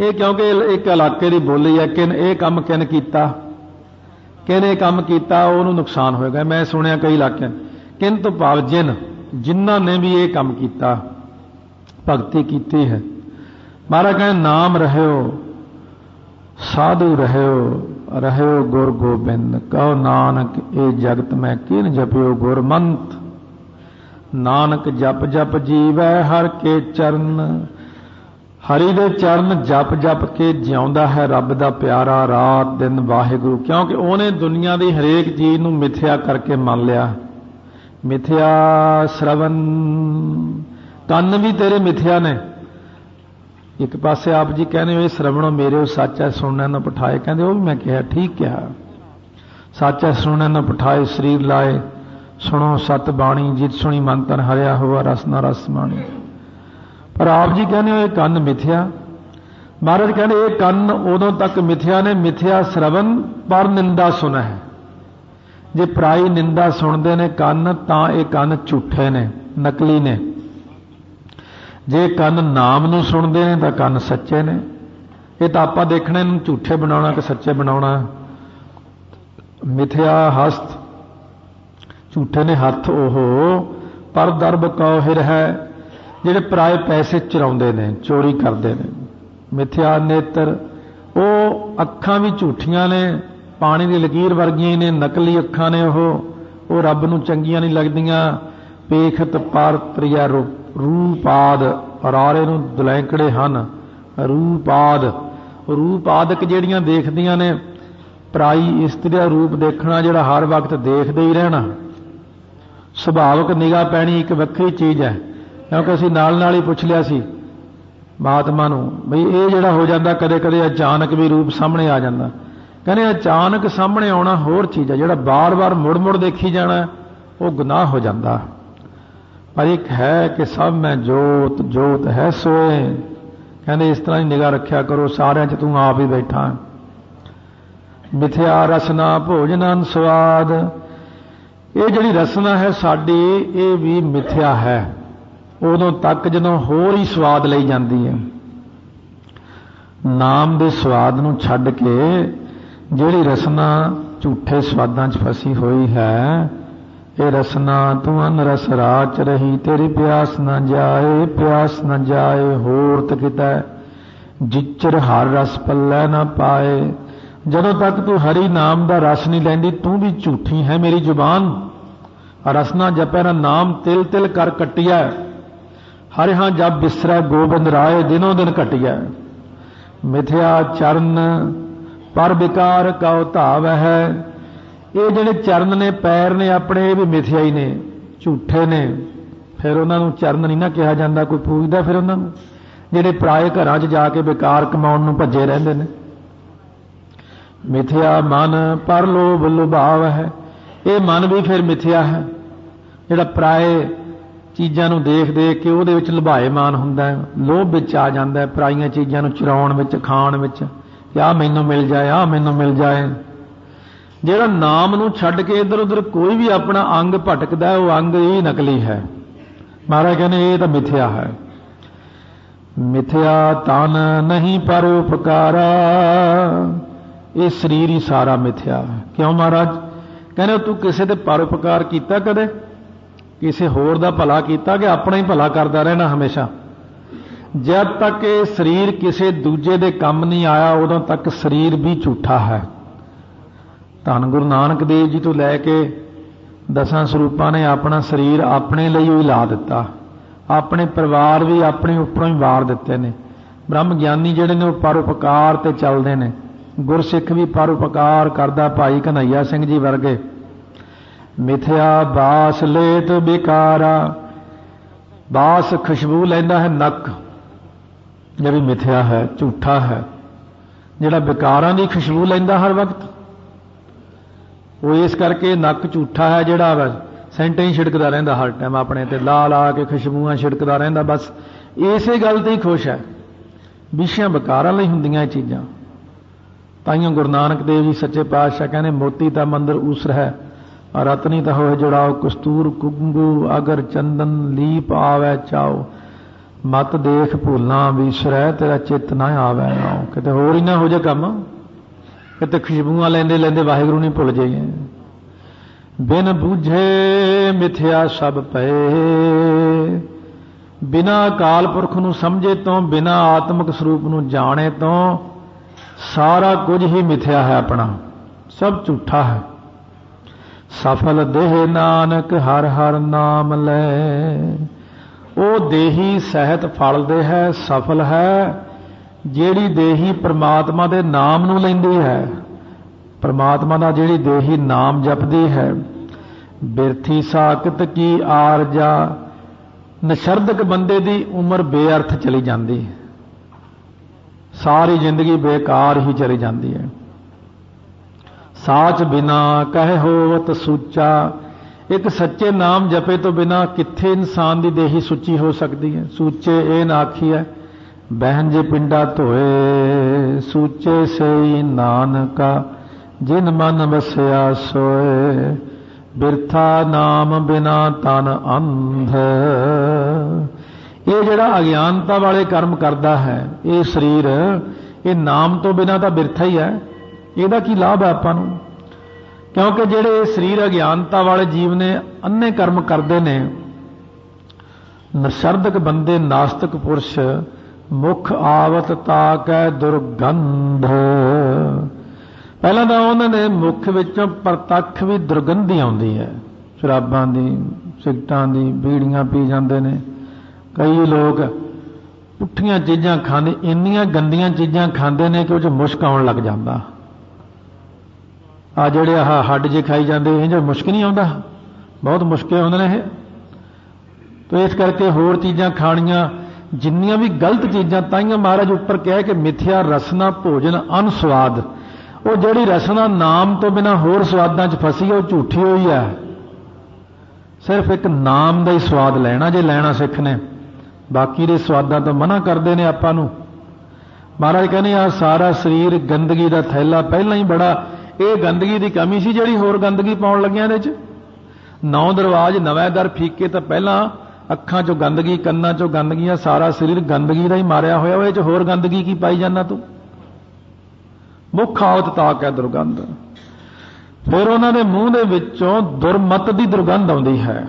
ਇਹ ਕਿਉਂਕਿ ਇੱਕ ਇਲਾਕੇ ਦੀ ਬੋਲੀ ਹੈ, ਕਿਨ ਇਹ ਕੰਮ ਕਿਨ ਕੀਤਾ, ਕਿਨ ਇਹ ਕੰਮ ਕੀਤਾ, ਉਹਨੂੰ ਨੁਕਸਾਨ ਹੋਏਗਾ। ਮੈਂ ਸੁਣਿਆ ਕਈ ਇਲਾਕਿਆਂ ਕਿਨ ਤੋਂ ਭਾਵ ਜਿਨ ਜਿਨ੍ਹਾਂ ਨੇ ਵੀ ਇਹ ਕੰਮ ਕੀਤਾ, ਭਗਤੀ ਕੀਤੀ ਹੈ। ਮਹਾਰਾਜ ਕਹਿੰਦੇ, ਨਾਮ ਰਹਿਓ, ਸਾਧੂ ਰਹਿਓ ਰਹਿਓ ਗੁਰ ਗੋਬਿੰਦ, ਕਹੋ ਨਾਨਕ, ਇਹ ਜਗਤ ਮੈਂ ਕਿਨ ਜਪਿਓ ਗੁਰਮੰਤ? ਨਾਨਕ ਜਪ ਜਪ ਜੀਵੈ ਹਰ ਕੇ ਚਰਨ, ਹਰੀ ਦੇ ਚਰਨ ਜਪ ਜਪ ਕੇ ਜਿਉਂਦਾ ਹੈ ਰੱਬ ਦਾ ਪਿਆਰਾ ਰਾਤ ਦਿਨ ਵਾਹਿਗੁਰੂ, ਕਿਉਂਕਿ ਉਹਨੇ ਦੁਨੀਆ ਦੀ ਹਰੇਕ ਚੀਜ਼ ਨੂੰ ਮਿੱਥਿਆ ਕਰਕੇ ਮੰਨ ਲਿਆ। ਮਿਥਿਆ ਸ਼ਰਵਨ। ਕੰਨ ਵੀ ਤੇਰੇ ਮਿਥਿਆ ਨੇ। ਇੱਕ ਪਾਸੇ ਆਪ ਜੀ ਕਹਿੰਦੇ ਹੋ, ਇਹ ਸ਼ਰਵਣੋ ਮੇਰੇ ਉਹ ਸੱਚ ਹੈ ਸੁਣਨ ਨੂੰ ਪਠਾਏ। ਕਹਿੰਦੇ ਉਹ ਵੀ ਮੈਂ ਕਿਹਾ, ਠੀਕ ਕਿਹਾ। ਸੱਚ ਹੈ ਸੁਣਨ ਨੂੰ ਪਠਾਏ, ਸਰੀਰ ਲਾਏ। ਸੁਣੋ ਸਤ ਬਾਣੀ, ਜਿਤ ਸੁਣੀ ਮਨ ਤਨ ਹਰਿਆ ਹੋਆ ਰਸਨਾ ਰਸ ਮਾਣੀ। ਪਰ ਆਪ ਜੀ ਕਹਿੰਦੇ ਹੋ, ਇਹ ਕੰਨ ਮਿਥਿਆ। ਮਹਾਰਾਜ ਕਹਿੰਦੇ, ਇਹ ਕੰਨ ਉਦੋਂ ਤੱਕ ਮਿਥਿਆ ਨੇ, ਮਿਥਿਆ ਸ਼ਰਵਨ, ਪਰ ਨਿੰਦਾ ਸੁਣ। ਹੈ ਜੇ ਪ੍ਰਾਈ ਨਿੰਦਾ ਸੁਣਦੇ ਨੇ ਕੰਨ, ਤਾਂ ਇਹ ਕੰਨ ਝੂਠੇ ਨੇ, ਨਕਲੀ ਨੇ। ਜੇ ਕੰਨ ਨਾਮ ਨੂੰ ਸੁਣਦੇ ਨੇ, ਤਾਂ ਕੰਨ ਸੱਚੇ ਨੇ। ਇਹ ਤਾਂ ਆਪਾਂ ਦੇਖਣਾ, ਇਹਨੂੰ ਝੂਠੇ ਬਣਾਉਣਾ ਕਿ ਸੱਚੇ ਬਣਾਉਣਾ। ਮਿਥਿਆ ਹਸਤ, ਝੂਠੇ ਨੇ ਹੱਥ ਉਹ, ਪਰ ਦਰਬ ਕੌਹਿਰ ਹੈ। ਜਿਹੜੇ ਪਰਾਏ ਪੈਸੇ ਚਰਾਉਂਦੇ ਨੇ, ਚੋਰੀ ਕਰਦੇ ਨੇ। ਮਿਥਿਆ ਨੇਤਰ, ਉਹ ਅੱਖਾਂ ਵੀ ਝੂਠੀਆਂ ਨੇ ਪਾਣੀ ਦੀ ਲਕੀਰ ਵਰਗੀਆਂ ਨੇ, ਨਕਲੀ ਅੱਖਾਂ ਨੇ ਉਹ। ਉਹ ਰੱਬ ਨੂੰ ਚੰਗੀਆਂ ਨਹੀਂ ਲੱਗਦੀਆਂ। ਪੇਖਤ ਪਰ ਪ੍ਰਿਆ ਰੂਪਾਦ ਅਰਾਰੇ ਨੂੰ ਦਲੈਂਕੜੇ ਹਨ। ਰੂਪਾਦ, ਰੂਪਾਦਕ ਜਿਹੜੀਆਂ ਦੇਖਦੀਆਂ ਨੇ, ਪ੍ਰਾਈ ਇਸਤਰੀ ਦਾ ਰੂਪ ਦੇਖਣਾ ਜਿਹੜਾ ਹਰ ਵਕਤ ਦੇਖਦੇ ਹੀ ਰਹਿਣਾ। ਸੁਭਾਵਕ ਨਿਗਾਹ ਪੈਣੀ ਇੱਕ ਵੱਖਰੀ ਚੀਜ਼ ਹੈ। ਕਿਉਂਕਿ ਅਸੀਂ ਨਾਲ ਨਾਲ ਹੀ ਪੁੱਛ ਲਿਆ ਸੀ ਮਹਾਤਮਾ ਨੂੰ, ਬਈ ਇਹ ਜਿਹੜਾ ਹੋ ਜਾਂਦਾ ਕਦੇ ਕਦੇ ਅਚਾਨਕ ਵੀ ਰੂਪ ਸਾਹਮਣੇ ਆ ਜਾਂਦਾ। ਕਹਿੰਦੇ ਅਚਾਨਕ ਸਾਹਮਣੇ ਆਉਣਾ ਹੋਰ ਚੀਜ਼ ਹੈ, ਜਿਹੜਾ ਬਾਰ-ਬਾਰ ਮੁੜ-ਮੁੜ ਦੇਖੀ ਜਾਣਾ, ਉਹ ਗੁਨਾਹ ਹੋ ਜਾਂਦਾ। ਪਰ ਇੱਕ ਹੈ ਕਿ ਸਭ ਮੈਂ ਜੋਤ ਜੋਤ ਹੈ ਸੋਏ। ਕਹਿੰਦੇ ਇਸ ਤਰ੍ਹਾਂ ਹੀ ਨਿਗਾਹ ਰੱਖਿਆ ਕਰੋ, ਸਾਰਿਆਂ 'ਚ ਤੂੰ ਆਪ ਹੀ ਬੈਠਾ। ਮਿਥਿਆ ਰਸਨਾ ਭੋਜਨਨ ਸਵਾਦ ਇਹ ਜਿਹੜੀ ਰਸਨਾ ਹੈ ਸਾਡੀ, ਇਹ ਵੀ ਮਿਥਿਆ ਹੈ। ਉਦੋਂ ਤੱਕ ਜਦੋਂ ਹੋਰ ਹੀ ਸਵਾਦ ਲਈ ਜਾਂਦੀ ਹੈ। ਨਾਮ ਦੇ ਸਵਾਦ ਨੂੰ ਛੱਡ ਕੇ ਜਿਹੜੀ ਰਸਨਾ ਝੂਠੇ ਸਵਾਦਾਂ 'ਚ ਫਸੀ ਹੋਈ ਹੈ, ਇਹ ਰਸਨਾ ਤੂੰ ਅਨ ਰਸ ਰਾਚ ਰਹੀ, ਤੇਰੀ ਪਿਆਸ ਨਾ ਜਾਏ, ਪਿਆਸ ਨਾ ਜਾਏ, ਹੋਰ ਤਕਿਤਾ ਜਿੱਚਰ ਹਰ ਰਸ ਪੱਲੇ ਨਾ ਪਾਏ। ਜਦੋਂ ਤੱਕ ਤੂੰ ਹਰੀ ਨਾਮ ਦਾ ਰਸ ਨਹੀਂ ਲੈਂਦੀ, ਤੂੰ ਵੀ ਝੂਠੀ ਹੈ ਮੇਰੀ ਜ਼ੁਬਾਨ। ਰਸਨਾ ਜਪੈ ਨਾ ਨਾਮ ਤਿਲ ਤਿਲ ਕਰ ਕਟਿਆ। ਹਰਿ ਹਾਂ ਜਬ ਬਿਸਰੈ ਗੋਬਿੰਦ ਰਾਏ, ਦਿਨੋ ਦਿਨ ਘਟਿਆ। ਮਿਥਿਆ ਚਰਨ ਪਰ ਵਿਕਾਰ ਕਉ ਧਾਵ ਹੈ ਇਹ ਜਿਹੜੇ ਚਰਨ ਨੇ, ਪੈਰ ਨੇ ਆਪਣੇ, ਇਹ ਵੀ ਮਿਥਿਆ ਹੀ ਨੇ, ਝੂਠੇ ਨੇ। ਫਿਰ ਉਹਨਾਂ ਨੂੰ ਚਰਨ ਨਹੀਂ ਨਾ ਕਿਹਾ ਜਾਂਦਾ, ਕੋਈ ਪੂਜਦਾ ਫਿਰ ਉਹਨਾਂ ਨੂੰ। ਜਿਹੜੇ ਪਰਾਏ ਘਰਾਂ 'ਚ ਜਾ ਕੇ ਵਿਕਾਰ ਕਮਾਉਣ ਨੂੰ ਭੱਜੇ ਰਹਿੰਦੇ ਨੇ। ਮਿਥਿਆ ਮਨ ਪਰ ਲੋਭ ਲੁਭਾਵ ਹੈ ਇਹ ਮਨ ਵੀ ਫਿਰ ਮਿਥਿਆ ਹੈ। ਜਿਹੜਾ ਪਰਾਏ ਚੀਜ਼ਾਂ ਨੂੰ ਦੇਖ ਦੇਖ ਕੇ ਉਹਦੇ ਵਿੱਚ ਲੁਭਾਏਮਾਨ ਹੁੰਦਾ ਹੈ। ਲੋਭ ਵਿੱਚ ਆ ਜਾਂਦਾ ਹੈ, ਪਰਾਈਆਂ ਚੀਜ਼ਾਂ ਨੂੰ ਚਰਾਉਣ ਵਿੱਚ, ਖਾਣ ਵਿੱਚ। ਆ ਮੈਨੂੰ ਮਿਲ ਜਾਏ ਆ ਮੈਨੂੰ ਮਿਲ ਜਾਏ। ਜਿਹੜਾ ਨਾਮ ਨੂੰ ਛੱਡ ਕੇ ਇੱਧਰ ਉੱਧਰ ਕੋਈ ਵੀ ਆਪਣਾ ਅੰਗ ਭਟਕਦਾ ਉਹ ਅੰਗ ਹੀ ਨਕਲੀ ਹੈ। ਮਹਾਰਾਜ ਕਹਿੰਦੇ, ਇਹ ਤਾਂ ਮਿਥਿਆ ਹੈ। ਮਿਥਿਆ ਤਨ ਨਹੀਂ ਪਰ ਉਪਕਾਰਾ। ਇਹ ਸਰੀਰ ਹੀ ਸਾਰਾ ਮਿਥਿਆ। ਕਿਉਂ ਮਹਾਰਾਜ? ਕਹਿੰਦੇ, ਤੂੰ ਕਿਸੇ ਤੇ ਪਰਉਪਕਾਰ ਕੀਤਾ ਕਦੇ? ਕਿਸੇ ਹੋਰ ਦਾ ਭਲਾ ਕੀਤਾ ਕਿ ਆਪਣਾ ਹੀ ਭਲਾ ਕਰਦਾ ਰਹਿਣਾ ਹਮੇਸ਼ਾ? ਜਦ ਤੱਕ ਇਹ ਸਰੀਰ ਕਿਸੇ ਦੂਜੇ ਦੇ ਕੰਮ ਨਹੀਂ ਆਇਆ, ਉਦੋਂ ਤੱਕ ਸਰੀਰ ਵੀ ਝੂਠਾ ਹੈ। ਧੰਨ ਗੁਰੂ ਨਾਨਕ ਦੇਵ ਜੀ ਤੋਂ ਲੈ ਕੇ ਦਸਾਂ ਸਰੂਪਾਂ ਨੇ ਆਪਣਾ ਸਰੀਰ ਆਪਣੇ ਲਈ ਹੀ ਲਾ ਦਿੱਤਾ। ਆਪਣੇ ਪਰਿਵਾਰ ਵੀ ਆਪਣੇ ਉੱਪਰੋਂ ਹੀ ਵਾਰ ਦਿੱਤੇ ਨੇ। ਬ੍ਰਹਮ ਗਿਆਨੀ ਜਿਹੜੇ ਨੇ ਉਹ ਪਰਉਪਕਾਰ ਤੇ ਚੱਲਦੇ ਨੇ। ਗੁਰਸਿੱਖ ਵੀ ਪਰਉਪਕਾਰ ਕਰਦਾ ਭਾਈ ਕਨਈਆ ਸਿੰਘ ਜੀ ਵਰਗੇ। ਮਿਥਿਆ ਬਾਸ ਲੇਤ ਬਿਕਾਰਾ, ਬਾਸ ਖੁਸ਼ਬੂ ਲੈਂਦਾ ਹੈ ਨੱਕ। ਜਿਹੜੀ ਮਿਥਿਆ ਹੈ, ਝੂਠਾ ਹੈ, ਜਿਹੜਾ ਵਿਕਾਰਾਂ ਦੀ ਖੁਸ਼ਬੂ ਲੈਂਦਾ ਹਰ ਵਕਤ, ਉਹ ਇਸ ਕਰਕੇ ਨੱਕ ਝੂਠਾ ਹੈ ਜਿਹੜਾ ਸੈਂਟੇ ਹੀ ਛਿੜਕਦਾ ਰਹਿੰਦਾ ਹਰ ਟਾਈਮ ਆਪਣੇ ਤੇ, ਲਾ ਲਾ ਕੇ ਖੁਸ਼ਬੂਆਂ ਛਿੜਕਦਾ ਰਹਿੰਦਾ, ਬਸ ਇਸੇ ਗੱਲ ਤੇ ਹੀ ਖੁਸ਼ ਹੈ। ਵਿਸ਼ਿਆਂ ਵਿਕਾਰਾਂ ਲਈ ਹੁੰਦੀਆਂ ਇਹ ਚੀਜ਼ਾਂ। ਤਾਈਓ ਗੁਰੂ ਨਾਨਕ ਦੇਵ ਜੀ ਸੱਚੇ ਪਾਤਸ਼ਾਹ ਕਹਿੰਦੇ, ਮੋਤੀ ਤਾਂ ਮੰਦਰ ਉਸਰ ਹੈ ਰਤਨੀ ਤਾਂ ਹੋਏ ਜੁੜਾਓ, ਕਸਤੂਰ, ਕੁੰਗੂ, ਅਗਰ ਚੰਦਨ ਲੀਪ ਆਵੇ ਚਾਓ। ਮਤ ਦੇਖ ਭੁੱਲਣਾ ਵਿਸਰੈ ਤੇਰਾ ਚਿੱਤ ਨਾ ਆਵੇ ਨਾ। ਕਿਤੇ ਹੋਰ ਹੀ ਨਾ ਹੋ ਜਾ ਕੰਮ, ਕਿਤੇ ਖੁਸ਼ਬੂਆਂ ਲੈਂਦੇ ਲੈਂਦੇ ਵਾਹਿਗੁਰੂ ਨਹੀਂ ਭੁੱਲ ਜਾਈਏ। ਬਿਨ ਬੂਝੇ ਮਿਥਿਆ ਸਭ ਪਏ। ਬਿਨਾ ਅਕਾਲ ਪੁਰਖ ਨੂੰ ਸਮਝੇ ਤੋਂ, ਬਿਨਾ ਆਤਮਿਕ ਸਰੂਪ ਨੂੰ ਜਾਣੇ ਤੋਂ, ਸਾਰਾ ਕੁਝ ਹੀ ਮਿਥਿਆ ਹੈ ਆਪਣਾ। ਸਭ ਝੂਠਾ ਹੈ। ਸਫਲ ਦੇਹ ਨਾਨਕ ਹਰ ਹਰ ਨਾਮ ਲੈ। ਉਹ ਦੇਹੀ ਸਹਿਤ ਫਲਦੇ ਹੈ, ਸਫਲ ਹੈ। ਜਿਹੜੀ ਦੇਹੀ ਪ੍ਰਮਾਤਮਾ ਦੇ ਨਾਮ ਨੂੰ ਲੈਂਦੀ ਹੈ, ਪ੍ਰਮਾਤਮਾ ਦਾ ਜਿਹੜੀ ਦੇਹੀ ਨਾਮ ਜਪਦੀ ਹੈ, ਬਿਰਥੀ ਸਾਖਤ ਕੀ ਆਰਜਾ ਨਸ਼ਰਦਕ ਬੰਦੇ ਦੀ ਉਮਰ ਬੇਅਰਥ ਚਲੀ ਜਾਂਦੀ ਹੈ। ਸਾਰੀ ਜ਼ਿੰਦਗੀ ਬੇਕਾਰ ਹੀ ਚਲੀ ਜਾਂਦੀ ਹੈ। ਸਾਚ ਬਿਨਾ ਕਹਿ ਹੋਵਤ ਸੂਚਾ ਇੱਕ ਸੱਚੇ ਨਾਮ ਜਪੇ ਤੋਂ ਬਿਨਾ ਕਿੱਥੇ ਇਨਸਾਨ ਦੀ ਦੇਹੀ ਸੁੱਚੀ ਹੋ ਸਕਦੀ ਹੈ? ਸੂਚੇ ਇਹ ਨਾ ਆਖੀਐ ਬਹਿਨ ਜੇ ਪਿੰਡਾ ਧੋਏ, ਸੂਚੇ ਸਈ ਨਾਨਕਾ, ਜਿਨ ਮਨ ਵਸਿਆ ਸੋਏ, ਬਿਰਥਾ ਨਾਮ ਬਿਨਾ ਤਨ ਅੰਧ। ਇਹ ਜਿਹੜਾ ਅਗਿਆਨਤਾ ਵਾਲੇ ਕਰਮ ਕਰਦਾ ਹੈ, ਇਹ ਸਰੀਰ, ਇਹ ਨਾਮ ਤੋਂ ਬਿਨਾ ਤਾਂ ਬਿਰਥਾ ਹੀ ਹੈ। ਇਹਦਾ ਕੀ ਲਾਭ ਹੈ ਆਪਾਂ ਨੂੰ? ਕਿਉਂਕਿ ਜਿਹੜੇ ਸਰੀਰ ਅਗਿਆਨਤਾ ਵਾਲੇ ਜੀਵ ਨੇ, ਅੰਨੇ ਕਰਮ ਕਰਦੇ ਨੇ, ਨਸ਼ਰਦਕ ਬੰਦੇ, ਨਾਸਤਕ ਪੁਰਸ਼, ਮੁਖ ਆਵਤ ਤਾਕੈ ਦੁਰਗੰਧ। ਪਹਿਲਾਂ ਤਾਂ ਉਹਨਾਂ ਦੇ ਮੁਖ ਵਿੱਚੋਂ ਪ੍ਰਤੱਖ ਵੀ ਦੁਰਗੰਧੀ ਆਉਂਦੀ ਹੈ। ਸ਼ਰਾਬਾਂ ਦੀ ਸਿਗਟਾਂ ਦੀ, ਬੀੜੀਆਂ ਪੀ ਜਾਂਦੇ ਨੇ। ਕਈ ਲੋਕ ਪੁੱਠੀਆਂ ਚੀਜ਼ਾਂ ਖਾਂਦੇ, ਇੰਨੀਆਂ ਗੰਦੀਆਂ ਚੀਜ਼ਾਂ ਖਾਂਦੇ ਨੇ ਕਿ ਉਹ 'ਚ ਮੁਸ਼ਕ ਆਉਣ ਲੱਗ ਜਾਂਦਾ। ਆ ਜਿਹੜੇ ਆਹ ਹੱਡ ਜੇ ਖਾਈ ਜਾਂਦੇ, ਇਹ ਜੋ ਮੁਸ਼ਕ ਨਹੀਂ ਆਉਂਦਾ? ਬਹੁਤ ਮੁਸ਼ਕਿਲ ਆਉਂਦੇ ਨੇ ਇਹ। ਤੋ ਇਸ ਕਰਕੇ ਹੋਰ ਚੀਜ਼ਾਂ ਖਾਣੀਆਂ, ਜਿੰਨੀਆਂ ਵੀ ਗਲਤ ਚੀਜ਼ਾਂ ਤਾਈਆਂ ਮਹਾਰਾਜ ਉੱਪਰ ਕਹਿ ਕੇ ਮਿਥਿਆ ਰਸਨਾ ਭੋਜਨ ਅਨਸਵਾਦ। ਉਹ ਜਿਹੜੀ ਰਸਨਾ ਨਾਮ ਤੋਂ ਬਿਨਾ ਹੋਰ ਸਵਾਦਾਂ 'ਚ ਫਸੀ ਉਹ ਝੂਠੀ ਹੋਈ ਹੈ ਸਿਰਫ ਇੱਕ ਨਾਮ ਦਾ ਹੀ ਸਵਾਦ ਲੈਣਾ ਜੇ ਲੈਣਾ ਸਿੱਖ ਨੇ। ਬਾਕੀ ਦੇ ਸਵਾਦਾਂ ਤੋਂ ਮਨਾ ਕਰਦੇ ਨੇ ਆਪਾਂ ਨੂੰ। ਮਹਾਰਾਜ ਕਹਿੰਦੇ ਆ, ਸਾਰਾ ਸਰੀਰ ਗੰਦਗੀ ਦਾ ਥੈਲਾ ਪਹਿਲਾਂ ਹੀ ਬੜਾ ਇਹ ਗੰਦਗੀ ਦੀ ਕਮੀ ਸੀ ਜਿਹੜੀ ਹੋਰ ਗੰਦਗੀ ਪਾਉਣ ਲੱਗਿਆ ਇਹਦੇ 'ਚ? ਨੌ ਦਰਵਾਜ ਨਵੇਂ ਦਰ ਫੀਕੇ ਤਾਂ ਪਹਿਲਾਂ ਅੱਖਾਂ 'ਚੋਂ ਗੰਦਗੀ, ਕੰਨਾਂ 'ਚੋਂ ਗੰਦਗੀਆਂ, ਸਾਰਾ ਸਰੀਰ ਗੰਦਗੀ ਦਾ ਹੀ ਮਾਰਿਆ ਹੋਇਆ ਉਹ 'ਚ ਹੋਰ ਗੰਦਗੀ ਕੀ ਪਾਈ ਜਾਂਦਾ ਤੂੰ? ਮੁੱਖ ਆਵਤ ਤਾਕ ਹੈ ਦੁਰਗੰਧ। ਫਿਰ ਉਹਨਾਂ ਦੇ ਮੂੰਹ ਦੇ ਵਿੱਚੋਂ ਦੁਰਮਤ ਦੀ ਦੁਰਗੰਧ ਆਉਂਦੀ ਹੈ।